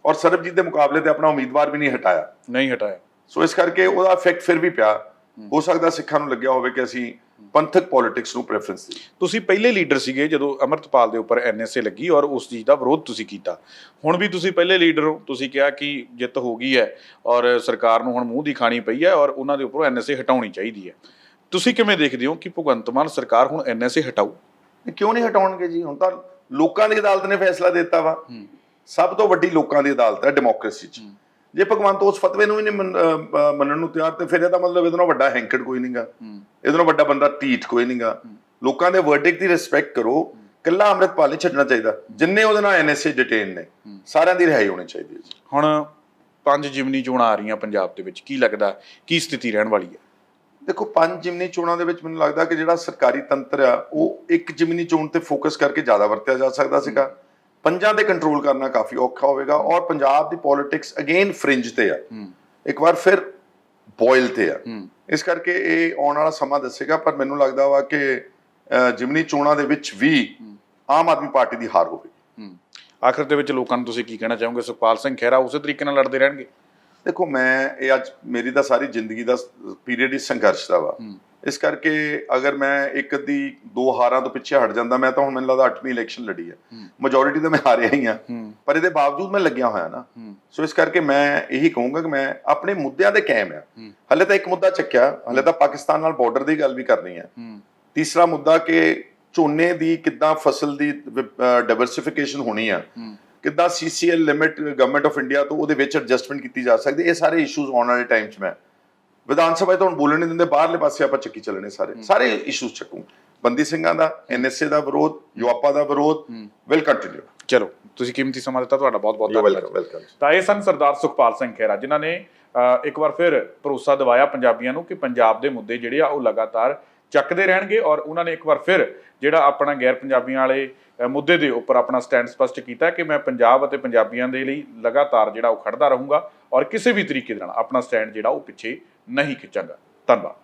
ਔਰ ਸਰਬਜੀਤ ਦੇ ਮੁਕਾਬਲੇ ਤੇ ਆਪਣਾ ਉਮੀਦਵਾਰ ਵੀ ਨਹੀਂ ਹਟਾਇਆ। ਨਹੀਂ ਹਟਾਇਆ। ਸੋ ਇਸ ਕਰਕੇ ਉਹਦਾ ਇਫੈਕਟ ਫਿਰ ਵੀ ਪਿਆ। ਹੋ। ਸਕਦਾ ਸਿੱਖਾਂ ਨੂੰ ਲੱਗਿਆ ਹੋਵੇ ਕਿ ਅਸੀਂ ਪੰਥਕ ਪੋਲਿਟਿਕਸ ਨੂੰ ਪ੍ਰੈਫਰੈਂਸ ਦਿੱਤੀ ਤੁਸੀਂ ਪਹਿਲੇ ਲੀਡਰ ਸੀਗੇ ਜਦੋਂ ਅਮਰਤਪਾਲ ਦੇ ਉੱਪਰ ਐਨਐਸਏ ਲੱਗੀ ਔਰ ਉਸ ਚੀਜ਼ ਦਾ ਵਿਰੋਧ ਤੁਸੀਂ ਕੀਤਾ। ਹੁਣ ਵੀ ਤੁਸੀਂ ਪਹਿਲੇ ਲੀਡਰ ਹੋ। ਤੁਸੀਂ ਕਿਹਾ ਕਿ ਜਿੱਤ ਹੋ ਗਈ ਹੈ ਔਰ ਸਰਕਾਰ ਨੂੰ ਹੁਣ ਮੂੰਹ ਦੀ ਖਾਣੀ ਪਈ ਹੈ ਔਰ ਉਹਨਾਂ ਦੇ ਉੱਪਰੋਂ ਐਨਐਸਏ ਹਟਾਉਣੀ ਚਾਹੀਦੀ ਹੈ। ਤੁਸੀਂ ਕਿਵੇਂ ਦੇਖਦੇ ਹੋ ਕਿ ਭਗਵੰਤ ਮਾਨ ਸਰਕਾਰ ਹੁਣ ਐਨਐਸਏ ਹਟਾਊ? ਕਿਉਂ ਨਹੀਂ ਹਟਾਉਣਗੇ ਜੀ? ਹੁਣ ਤਾਂ ਲੋਕਾਂ ਦੀ ਅਦਾਲਤ ਨੇ ਫੈਸਲਾ ਦਿੱਤਾ ਵਾ। ਸਭ ਤੋਂ ਵੱਡੀ ਲੋਕਾਂ ਦੀ ਅਦਾਲਤ ਹੈ ਡੈਮੋਕ੍ਰੇਸੀ 'ਚ। ਜੇ ਭਗਵੰਤ ਉਸ ਫਤਵੇ ਨੂੰ ਵੀ ਨਹੀਂ ਮੰਨਣ ਨੂੰ ਤਿਆਰ ਤੇ ਫਿਰ ਇਹਦਾ ਮਤਲਬ ਇਹਦੇ ਨਾਲੋਂ ਵੱਡਾ ਹੈਂਕੜ ਕੋਈ ਨਹੀਂਗਾ ਇਹਦੇ ਨਾਲੋਂ ਵੱਡਾ ਬੰਦਾ ਢੀਠ ਕੋਈ ਨਹੀਂਗਾ ਲੋਕਾਂ ਦੇ ਵਰਡਿਕ ਦੀ ਰਿਸਪੈਕਟ ਕਰੋ। ਕੱਲਾ ਅੰਮ੍ਰਿਤਪਾਲ ਨਹੀਂ ਛੱਡਣਾ ਚਾਹੀਦਾ। ਜਿੰਨੇ ਉਹਦੇ ਨਾਲ ਐਨਐਸਏ ਡਿਟੇਨ ਨੇ ਸਾਰਿਆਂ ਦੀ ਰਿਹਾਈ ਹੋਣੀ ਚਾਹੀਦੀ ਹੈ ਜੀ। ਹੁਣ ਪੰਜ ਜਿਮਨੀ ਚੋਣਾਂ ਆ ਰਹੀਆਂ ਪੰਜਾਬ ਦੇ ਵਿੱਚ ਕੀ ਲੱਗਦਾ ਕੀ ਸਥਿਤੀ ਰਹਿਣ ਵਾਲੀ ਹੈ? ਦੇਖੋ ਪੰਜ ਜਿਮਨੀ ਚੋਣਾਂ ਦੇ ਵਿੱਚ ਮੈਨੂੰ ਲੱਗਦਾ ਕਿ ਜਿਹੜਾ ਸਰਕਾਰੀ ਤੰਤਰ ਆ ਉਹ ਇੱਕ ਜਿਮਨੀ ਚੋਣ ਤੇ ਫੋਕਸ ਕਰਕੇ ਜ਼ਿਆਦਾ ਵਰਤਿਆ ਜਾ ਸਕਦਾ ਸੀਗਾ। ਪੰਜਾਂ ਤੇ ਕੰਟਰੋਲ ਕਰਨਾ ਕਾਫੀ ਔਖਾ ਹੋਵੇਗਾ ਔਰ ਪੰਜਾਬ ਦੀ ਪੋਲਿਟਿਕਸ ਅਗੇਨ ਫ੍ਰਿੰਜ ਤੇ ਆ। ਇੱਕ ਵਾਰ ਫਿਰ ਬੋਇਲ ਤੇ ਆ। ਇਸ ਕਰਕੇ ਇਹ ਆਉਣ ਵਾਲਾ ਸਮਾਂ ਦੱਸੇਗਾ ਪਰ ਮੈਨੂੰ ਲੱਗਦਾ ਵਾ ਕਿ ਜਿਮਨੀ ਚੋਣਾਂ ਦੇ ਵਿੱਚ ਵੀ ਆਮ ਆਦਮੀ ਪਾਰਟੀ ਦੀ ਹਾਰ ਹੋਵੇਗੀ। ਆਖਰ ਦੇ ਵਿੱਚ ਲੋਕਾਂ ਨੂੰ ਤੁਸੀਂ ਕੀ ਕਹਿਣਾ ਚਾਹੋਗੇ? ਸੁਖਪਾਲ ਸਿੰਘ ਖਹਿਰਾ ਉਸੇ ਤਰੀਕੇ ਨਾਲ ਲੜਦੇ ਰਹਿਣਗੇ? ਦੇਖੋ ਮੈਂ ਇਹ ਅੱਜ ਮੇਰੀ ਤਾਂ ਸਾਰੀ ਜ਼ਿੰਦਗੀ ਦਾ ਪੀਰੀਅਡ ਹੀ ਸੰਘਰਸ਼ ਦਾ ਵਾ। ਇਸ ਕਰਕੇ ਅਗਰ ਮੈਂ ਇੱਕ ਦੀ ਦੋ ਹਾਰਾਂ ਤੋਂ ਪਿੱਛੇ ਹਟ ਜਾਂਦਾ ਮੈਂ ਤਾਂ ਹੁਣ ਮੈਨੂੰ ਲੱਗਦਾ 8ਵੀਂ ਇਲੈਕਸ਼ਨ ਲੜੀ ਹੈ। ਮੈਜੋਰਿਟੀ ਤਾਂ ਮੈਂ ਹਾਰਿਆ ਹੀ ਆ ਪਰ ਇਹਦੇ ਬਾਵਜੂਦ ਮੈਂ ਲੱਗਿਆ ਹੋਇਆ ਨਾ। ਸੋ ਇਸ ਕਰਕੇ ਮੈਂ ਇਹੀ ਕਹੂੰਗਾ ਕਿ ਮੈਂ ਆਪਣੇ ਮੁੱਦਿਆਂ ਤੇ ਕਾਇਮ ਆ ਹਲੇ ਤਾਂ ਇੱਕ ਮੁੱਦਾ ਚੱਕਿਆ ਹਲੇ ਤਾਂ ਪਾਕਿਸਤਾਨ ਨਾਲ ਬਾਰਡਰ ਦੀ ਗੱਲ ਵੀ ਕਰਨੀ ਹੈ। ਤੀਸਰਾ ਮੁੱਦਾ ਕਿ ਝੋਨੇ ਦੀ ਕਿੱਦਾਂ ਫਸਲ ਦੀ ਡਾਈਵਰਸਿਫਿਕੇਸ਼ਨ ਹੋਣੀ ਆ ਕਿੱਦਾਂ CCL limit government of India ਤੋਂ ਉਹਦੇ ਵਿੱਚ ਐਡਜਸਟਮੈਂਟ ਕੀਤੀ ਜਾ ਸਕਦੀ ਇਹ ਸਾਰੇ ਇਸ਼ੂਜ਼ ਆਉਣ ਵਾਲੇ ਟਾਈਮ 'ਚ ਮੈਂ ਵਿਧਾਨ ਸਭਾ ਤਾਂ ਹੁਣ ਬੋਲਣ ਨਹੀਂ ਦਿੰਦੇ ਬਾਹਰਲੇ ਪਾਸੇ ਆਪਾਂ ਚੱਕੀ ਚੱਲਣੇ ਸਾਰੇ। ਸਾਰੇ ਇਸ਼ੂਜ਼ ਚੱਕੂ। ਬੰਦੀ ਸਿੰਘਾਂ ਦਾ ਐਨਐਸਏ ਦਾ ਵਿਰੋਧ ਯੂਆਪਾ ਦਾ ਵਿਰੋਧ ਵਿਲ ਕੰਟੀਨਿਊ ਚਲੋ ਤੁਸੀਂ ਕੀਮਤੀ ਸਮਾਂ ਦਿੱਤਾ ਤੁਹਾਡਾ ਬਹੁਤ ਬਹੁਤ ਧੰਨਵਾਦ। ਤਾਂ ਇਹ ਸਨ ਸਰਦਾਰ ਸੁਖਪਾਲ ਸਿੰਘ ਖਹਿਰਾ ਜਿਨ੍ਹਾਂ ਨੇ ਇੱਕ ਵਾਰ ਫਿਰ ਭਰੋਸਾ ਦਿਵਾਇਆ ਪੰਜਾਬੀਆਂ ਨੂੰ ਕਿ ਪੰਜਾਬ ਦੇ ਮੁੱਦੇ ਜਿਹੜੇ ਆ ਉਹ ਲਗਾਤਾਰ ਚੱਕਦੇ ਰਹਿਣਗੇ ਔਰ ਉਹਨਾਂ ਨੇ ਇੱਕ ਵਾਰ ਫਿਰ ਜਿਹੜਾ ਆਪਣਾ ਗੈਰ ਪੰਜਾਬੀਆਂ ਵਾਲੇ ਮੁੱਦੇ ਦੇ ਉੱਪਰ ਆਪਣਾ ਸਟੈਂਡ ਸਪਸ਼ਟ ਕੀਤਾ ਕਿ ਮੈਂ ਪੰਜਾਬ ਅਤੇ ਪੰਜਾਬੀਆਂ ਦੇ ਲਈ ਲਗਾਤਾਰ ਜਿਹੜਾ ਉਹ ਖੜਦਾ ਰਹੂੰਗਾ ਔਰ ਕਿਸੇ ਵੀ ਤਰੀਕੇ ਦੇ ਨਾਲ ਆਪਣਾ ਸਟੈਂਡ ਜਿਹੜਾ ਉਹ ਪਿੱਛੇ ਨਹੀਂ ਖਿੱਚਾਂਗਾ। ਧੰਨਵਾਦ।